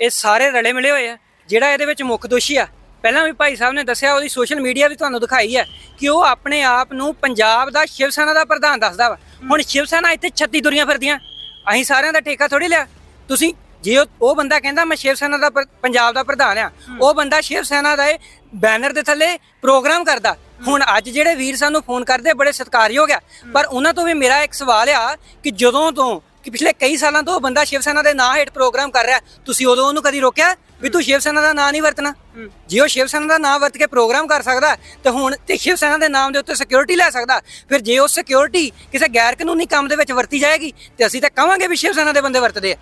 ਇਹ ਸਾਰੇ ਰਲੇ ਮਿਲੇ ਹੋਏ ਆ ਜਿਹੜਾ ਇਹਦੇ ਵਿੱਚ ਮੁੱਖ ਦੋਸ਼ੀ ਆ। ਪਹਿਲਾਂ ਵੀ ਭਾਈ ਸਾਹਿਬ ਨੇ ਦੱਸਿਆ ਉਹਦੀ ਸੋਸ਼ਲ ਮੀਡੀਆ ਵੀ ਤੁਹਾਨੂੰ ਦਿਖਾਈ ਹੈ ਕਿ ਉਹ ਆਪਣੇ ਆਪ ਨੂੰ ਪੰਜਾਬ ਦਾ ਸ਼ਿਵ ਸੈਨਾ ਦਾ ਪ੍ਰਧਾਨ ਦੱਸਦਾ ਵਾ। ਹੁਣ ਸ਼ਿਵ ਸੈਨਾ ਇੱਥੇ 36 ਦੁਨੀਆਂ ਫਿਰਦੀਆਂ ਅਸੀਂ ਸਾਰਿਆਂ ਦਾ ਠੇਕਾ ਥੋੜੀ ਲਿਆ। ਤੁਸੀਂ ਜੇ ਉਹ ਬੰਦਾ ਕਹਿੰਦਾ ਮੈਂ ਸ਼ਿਵ ਸੈਨਾ ਦਾ ਪੰਜਾਬ ਦਾ ਪ੍ਰਧਾਨ ਆ ਉਹ ਬੰਦਾ ਸ਼ਿਵ ਸੈਨਾ ਦਾ ਇਹ ਬੈਨਰ ਦੇ ਥੱਲੇ ਪ੍ਰੋਗਰਾਮ ਕਰਦਾ। ਹੁਣ ਅੱਜ ਜਿਹੜੇ ਵੀਰ ਸਾਨੂੰ ਫੋਨ ਕਰਦੇ ਬੜੇ ਸਤਿਕਾਰਯੋਗ ਆ। ਪਰ ਉਹਨਾਂ ਤੋਂ ਵੀ ਮੇਰਾ ਇੱਕ ਸਵਾਲ ਆ ਕਿ ਜਦੋਂ ਤੋਂ ਕਿ ਪਿਛਲੇ ਕਈ ਸਾਲਾਂ ਤੋਂ ਉਹ ਬੰਦਾ ਸ਼ਿਵ ਸੈਨਾ ਦੇ ਨਾਂ ਹੇਠ ਪ੍ਰੋਗਰਾਮ ਕਰ ਰਿਹਾ। ਤੁਸੀਂ ਉਦੋਂ ਉਹਨੂੰ ਕਦੀ ਰੋਕਿਆ ਵੀ ਤੂੰ ਸ਼ਿਵ ਸੈਨਾ ਦਾ ਨਾਂ ਨਹੀਂ ਵਰਤਣਾ? ਜੇ ਉਹ ਸ਼ਿਵ ਸੈਨਾ ਦਾ ਨਾਂ ਵਰਤ ਕੇ ਪ੍ਰੋਗਰਾਮ ਕਰ ਸਕਦਾ ਤੇ ਹੁਣ ਤੇ ਸ਼ਿਵ ਸੈਨਾ ਦੇ ਨਾਮ ਦੇ ਉੱਤੇ ਸਿਕਿਉਰਿਟੀ ਲੈ ਸਕਦਾ। ਫਿਰ ਜੇ ਉਹ ਸਿਕਿਉਰਿਟੀ ਕਿਸੇ ਗੈਰ ਕਾਨੂੰਨੀ ਕੰਮ ਦੇ ਵਿੱਚ ਵਰਤੀ ਜਾਏਗੀ ਤੇ ਅਸੀਂ ਤਾਂ ਕਵਾਂਗੇ ਵੀ ਸ਼ਿਵ ਸੈਨਾ ਦੇ ਬੰਦੇ ਵਰਤਦੇ ਆ।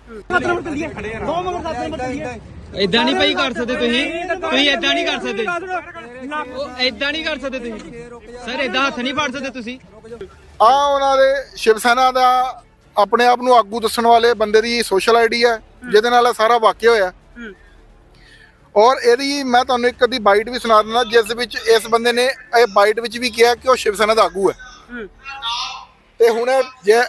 ਇਦਾਂ ਨਹੀਂ ਭਾਈ ਕਰ ਸਕਦੇ ਤੁਸੀਂ। ਤੁਸੀਂ ਇਦਾਂ ਨਹੀਂ ਕਰ ਸਕਦੇ। ਉਹ ਇਦਾਂ ਨਹੀਂ ਕਰ ਸਕਦੇ ਤੁਸੀਂ। ਸਰ ਇਦਾਂ ਹੱਥ ਨਹੀਂ ਫੜ ਸਕਦੇ ਤੁਸੀਂ। ਆ ਉਹਨਾਂ ਦੇ ਸ਼ਿਵ ਸੈਨਾ ਦਾ ਆਪਣੇ ਆਪ ਨੂੰ ਆਗੂ ਦੱਸਣ ਵਾਲੇ ਬੰਦੇ ਦੀ ਸੋਸ਼ਲ ਆਈਡੀ ਹੈ ਜਿਹਦੇ ਨਾਲ ਇਹ ਸਾਰਾ ਵਾਕਿਆ ਹੋਇਆ। ਔਰ ਇਹਦੀ ਮੈਂ ਤੁਹਾਨੂੰ ਇੱਕ ਅੱਧੀ ਬਾਈਟ ਵੀ ਸੁਣਾ ਦਿੰਦਾ ਜਿਸ ਵਿੱਚ ਇਸ ਬੰਦੇ ਨੇ ਇਹ ਬਾਈਟ ਵਿੱਚ ਵੀ ਕਿਹਾ ਕਿ ਉਹ ਸ਼ਿਵ ਸੈਨਾ ਦਾ ਆਗੂ ਹੈ। ਤੇ ਹੁਣ ਜੇ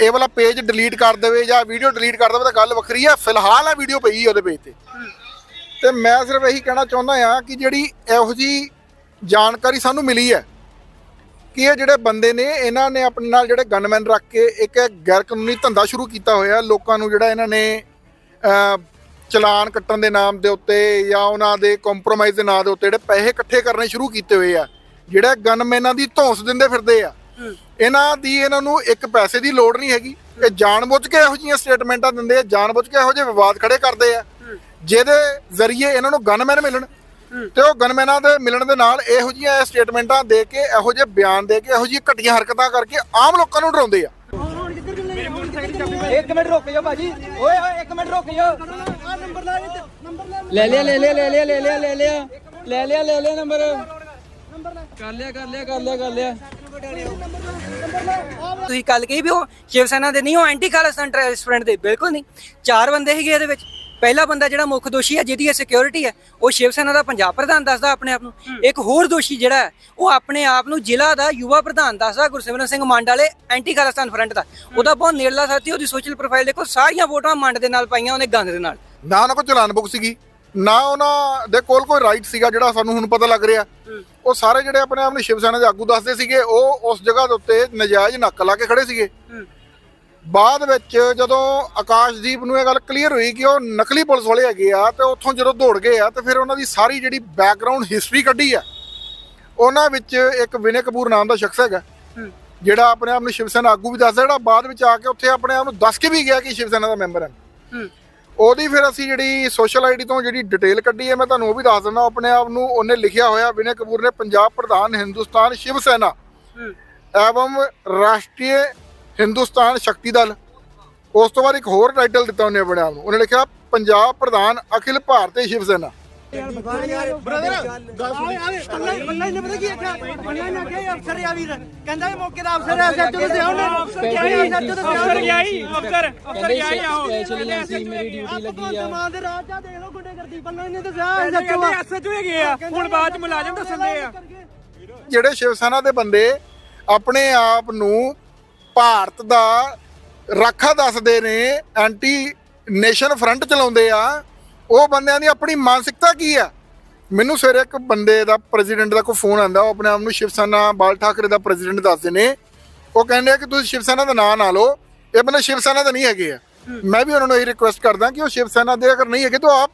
ਇਹ ਵਾਲਾ ਪੇਜ ਡਿਲੀਟ ਕਰ ਦੇਵੇ ਜਾਂ ਵੀਡੀਓ ਡਿਲੀਟ ਕਰ ਦੇਵੇ ਤਾਂ ਗੱਲ ਵੱਖਰੀ ਹੈ। ਫਿਲਹਾਲ ਇਹ ਵੀਡੀਓ ਪਈ ਹੈ ਉਹਦੇ ਪੇਜ ਤੇ। ਤੇ ਮੈਂ ਸਿਰਫ ਇਹੀ ਕਹਿਣਾ ਚਾਹੁੰਦਾ ਆ ਕਿ ਜਿਹੜੀ ਇਹੋ ਜੀ ਜਾਣਕਾਰੀ ਸਾਨੂੰ ਮਿਲੀ ਹੈ ਕਿ ਇਹ ਜਿਹੜੇ ਬੰਦੇ ਨੇ ਇਹਨਾਂ ਨੇ ਆਪਣੇ ਨਾਲ ਜਿਹੜੇ ਗਨਮੈਨ ਰੱਖ ਕੇ ਇੱਕ ਗੈਰ ਕਾਨੂੰਨੀ ਧੰਦਾ ਸ਼ੁਰੂ ਕੀਤਾ ਹੋਇਆ। ਲੋਕਾਂ ਨੂੰ ਜਿਹੜਾ ਇਹਨਾਂ ਨੇ ਚਲਾਨ ਕੱਟਣ ਦੇ ਨਾਮ ਦੇ ਉੱਤੇ ਜਾਂ ਉਹਨਾਂ ਦੇ ਕੰਪਰੋਮਾਈਜ਼ ਦੇ ਨਾਂ ਦੇ ਉੱਤੇ ਜਿਹੜੇ ਪੈਸੇ ਇਕੱਠੇ ਕਰਨੇ ਸ਼ੁਰੂ ਕੀਤੇ ਹੋਏ ਆ ਜਿਹੜੇ ਗਨਮੈਨਾਂ ਦੀ ਧੌਂਸ ਦਿੰਦੇ ਫਿਰਦੇ ਆ ਇਹਨਾਂ ਦੀ ਇਹਨਾਂ ਨੂੰ ਇੱਕ ਪੈਸੇ ਦੀ ਲੋੜ ਨਹੀਂ ਹੈਗੀ। ਇਹ ਜਾਣਬੁੱਝ ਕੇ ਇਹੋ ਜਿਹੀਆਂ ਸਟੇਟਮੈਂਟਾਂ ਦਿੰਦੇ ਆ ਜਾਣਬੁੱਝ ਕੇ ਇਹੋ ਜਿਹੇ ਵਿਵਾਦ ਖੜੇ ਕਰਦੇ ਆ। ਜਿਹਦੇ ਜ਼ਰੀਏ ਇਹਨਾਂ ਨੂੰ ਗਨਮੈਨ ਮਿਲਣ। ਤੇ ਉਹ ਗਨਮੈਨਾਂ ਦੇ ਮਿਲਣ ਦੇ ਨਾਲ ਇਹੋ ਜਿਹੀਆਂ ਸਟੇਟਮੈਂਟਾਂ ਦੇ ਕੇ ਇਹੋ ਜਿਹੇ ਬਿਆਨ ਦੇ ਕੇ ਇਹੋ ਜਿਹੀਆਂ ਘਟੀਆਂ ਹਰਕਤਾਂ ਕਰਕੇ ਆਮ ਲੋਕਾਂ ਨੂੰ ਡਰਾਉਂਦੇ ਆ। ਇੱਕ ਮਿੰਟ ਰੁਕ ਜਾਓ ਭਾਜੀ। ਓਏ ਓਏ ਇੱਕ ਮਿੰਟ ਰੁਕ ਜਾਓ। ਲੈ ਲਿਆ ਲੈ ਲਿਆ ਲੈ ਲਿਆ ਲੈ ਲਿਆ ਲੈ ਲਿਆ। ਲੈ ਲਿਆ ਲੈ ਲਿਆ ਨੰਬਰ। ਕਰ ਲਿਆ ਕਰ ਲਿਆ ਕਰ ਲਿਆ ਕਰ ਲਿਆ। ਤੁਸੀਂ ਕੱਲ ਕਹੀ ਵੀ ਉਹ ਸ਼ਿਵ ਸੈਨਾ ਦੇ ਨਹੀਂ ਉਹ ਐਂਟੀ ਖਾਲਿਸਤਾਨ ਰੈਸਟੋਰੈਂਟ ਦੇ ਬਿਲਕੁਲ ਨਹੀਂ। ਚਾਰ ਬੰਦੇ ਸੀਗੇ ਇਹਦੇ ਵਿੱਚ। ਪਹਿਲਾ ਬੰਦਾ ਜਿਹੜਾ ਮੁੱਖ ਦੋਸ਼ੀ ਹੈ ਜਿਹਦੀ ਇਹ ਸਿਕਿਉਰਿਟੀ ਹੈ ਉਹ ਸ਼ਿਵ ਸੈਨਾ ਦਾ ਪੰਜਾਬ ਪ੍ਰਧਾਨ ਦੱਸਦਾ ਆਪਣੇ ਆਪ ਨੂੰ। ਇੱਕ ਹੋਰ ਦੋਸ਼ੀ ਜਿਹੜਾ ਹੈ ਉਹ ਆਪਣੇ ਆਪ ਨੂੰ ਜ਼ਿਲ੍ਹਾ ਦਾ ਯੁਵਾ ਪ੍ਰਧਾਨ ਦੱਸਦਾ ਗੁਰਸਿਮਰਨ ਸਿੰਘ ਮੰਡ ਵਾਲੇ ਐਂਟੀ ਖਾਲਿਸਤਾਨ ਫਰੰਟ ਦਾ। ਉਹਦਾ ਬਹੁਤ ਨੇੜਲਾ ਸਾਥੀ ਉਹਦੀ ਸੋਸ਼ਲ ਪ੍ਰੋਫਾਈਲ ਦੇਖੋ ਸਾਰੀਆਂ ਫੋਟੋਆਂ ਮੰਡ ਦੇ ਨਾਲ ਪਾਈਆਂ ਉਹਨੇ ਗੰਦ ਦੇ ਨਾਲ। ਨਾ ਉਹਨਾਂ ਕੋਲ ਚਲਾਨ ਬੁੱਕ ਸੀਗੀ ਨਾ ਉਹਨਾਂ ਦੇ ਕੋਲ ਕੋਈ ਰਾਈਟ ਸੀਗਾ ਜਿਹੜਾ ਸਾਨੂੰ ਹੁਣ ਪਤਾ ਲੱਗ ਰਿਹਾ। ਉਹ ਸਾਰੇ ਜਿਹੜੇ ਆਪਣੇ ਆਪ ਨੂੰ ਸ਼ਿਵ ਸੈਨਾ ਦੇ ਆਗੂ ਦੱਸਦੇ ਸੀਗੇ ਉਹ ਉਸ ਜਗ੍ਹਾ ਦੇ ਉੱਤੇ ਨਜਾਇਜ਼ ਨੱਕ ਲਾ ਕੇ ਖੜੇ ਸੀਗੇ। ਬਾਅਦ ਵਿੱਚ ਜਦੋਂ ਆਕਾਸ਼ਦੀਪ ਨੂੰ ਇਹ ਗੱਲ ਕਲੀਅਰ ਹੋਈ ਕਿ ਉਹ ਨਕਲੀ ਪੁਲਿਸ ਵਾਲੇ ਹੈਗੇ ਆ ਤੇ ਉੱਥੋਂ ਜਦੋਂ ਦੌੜ ਗਏ ਆ ਤੇ ਫਿਰ ਉਹਨਾਂ ਦੀ ਸਾਰੀ ਜਿਹੜੀ ਬੈਕਗ੍ਰਾਉਂਡ ਹਿਸਟਰੀ ਕੱਢੀ ਆ ਉਹਨਾਂ ਵਿੱਚ ਇੱਕ ਵਿਨੇ ਕਪੂਰ ਨਾਮ ਦਾ ਸ਼ਖਸ ਹੈਗਾ। ਜਿਹੜਾ ਆਪਣੇ ਆਪ ਨੂੰ ਸ਼ਿਵ ਸੈਨਾ ਆਗੂ ਵੀ ਦੱਸਦਾ ਜਿਹੜਾ ਬਾਅਦ ਵਿੱਚ ਆ ਕੇ ਉੱਥੇ ਆਪਣੇ ਆਪ ਨੂੰ ਦੱਸ ਕੇ ਵੀ ਗਿਆ ਕਿ ਸ਼ਿਵ ਸੈਨਾ ਦਾ ਮੈਂਬਰ ਹੈ। ਉਹਦੀ ਫਿਰ ਅਸੀਂ ਜਿਹੜੀ ਸੋਸ਼ਲ ਆਈਡੀ ਤੋਂ ਜਿਹੜੀ ਡਿਟੇਲ ਕੱਢੀ ਹੈ ਮੈਂ ਤੁਹਾਨੂੰ ਉਹ ਵੀ ਦੱਸ ਦਿੰਦਾ ਆਪਣੇ ਆਪ ਨੂੰ ਉਹਨੇ ਲਿਖਿਆ ਹੋਇਆ ਵਿਨੇ ਕਪੂਰ ਨੇ ਪੰਜਾਬ ਪ੍ਰਧਾਨ ਹਿੰਦੁਸਤਾਨ ਸ਼ਿਵ ਸੈਨਾ ਐਵਮ ਰਾਸ਼ਟਰੀ ਹਿੰਦੁਸਤਾਨ ਸ਼ਕਤੀ ਦਲ। ਉਸ ਤੋਂ ਬਾਅਦ ਇੱਕ ਹੋਰ ਟਾਈਟਲ ਦਿੱਤਾ ਉਹਨੇ ਆਪਣੇ ਆਪ ਨੂੰ। ਉਹਨੇ ਲਿਖਿਆ ਪੰਜਾਬ ਪ੍ਰਧਾਨ ਅਖਿਲ ਭਾਰਤੀ ਸ਼ਿਵ ਸੈਨਾ ਬੰਦਾ ਇਹਨੇ ਪਤਾ ਕੀ ਆਖਿਆ? ਬੰਦਾ ਇਹਨੇ ਆਖਿਆ ਇਹ ਅਫਸਰ ਆ ਵੀਰ। ਕਹਿੰਦਾ ਇਹ ਮੌਕੇ ਦਾ ਅਫਸਰ ਹੈ ਸੱਚ ਦੱਸਿਆ ਉਹਨੇ ਅਫਸਰ ਗਿਆ ਹੀ ਸੱਚ ਦੱਸਿਆ ਅਫਸਰ ਗਿਆ ਹੀ ਅਫਸਰ ਅਫਸਰ ਗਿਆ ਹੀ ਆਹੋ ਸਪੈਸ਼ਲ ਏਜੰਸੀ ਮੇਰੀ ਡਿਊਟੀ ਲੱਗੀ ਆ। ਮਾਂ ਦੇ ਰਾਜ ਆ ਦੇਖ ਲਓ ਗੁੰਡੇ ਕਰਦੀ ਬੰਦਾ ਇਹਨੇ ਦੱਸਿਆ ਇਹ ਕਹਿੰਦੇ ਸੱਚ ਵਾ ਐਸਐਚਓ ਹੈਗੇ ਆ। ਹੁਣ ਬਾਅਦ ਚ ਮੁਲਾਜ਼ਮ ਦੱਸਦੇ ਆ। ਜਿਹੜੇ ਸ਼ਿਵ ਸੈਨਾ ਦੇ ਬੰਦੇ ਆਪਣੇ ਆਪ ਨੂੰ ਭਾਰਤ ਦਾ ਰਾਖਾ ਦੱਸਦੇ ਨੇ ਐਂਟੀ ਨੇਸ਼ਨ ਫਰੰਟ ਚਲਾਉਂਦੇ ਆ। ਉਹ ਬੰਦਿਆਂ ਦੀ ਆਪਣੀ ਮਾਨਸਿਕਤਾ ਕੀ ਆ? ਮੈਨੂੰ ਸਵੇਰੇ ਇੱਕ ਬੰਦੇ ਦਾ ਪ੍ਰੈਜ਼ੀਡੈਂਟ ਦਾ ਕੋਈ ਫੋਨ ਆਂਦਾ ਉਹ ਆਪਣੇ ਆਪ ਨੂੰ ਸ਼ਿਵ ਸੈਨਾ ਬਾਲ ਠਾਕਰੇ ਦਾ ਪ੍ਰੈਜ਼ੀਡੈਂਟ ਦੱਸਦੇ ਨੇ। ਉਹ ਕਹਿੰਦੇ ਆ ਕਿ ਤੁਸੀਂ ਸ਼ਿਵ ਸੈਨਾ ਦਾ ਨਾਂ ਨਾ ਲਓ, ਇਹ ਬੰਦੇ ਸ਼ਿਵ ਸੈਨਾ ਦੇ ਨਹੀਂ ਹੈਗੇ ਆ। ਮੈਂ ਵੀ ਉਹਨਾਂ ਨੂੰ ਇਹ ਰਿਕੁਐਸਟ ਕਰਦਾ ਕਿ ਉਹ ਸ਼ਿਵ ਸੈਨਾ ਦੇ ਅਗਰ ਨਹੀਂ ਹੈਗੇ ਤਾਂ ਆਪ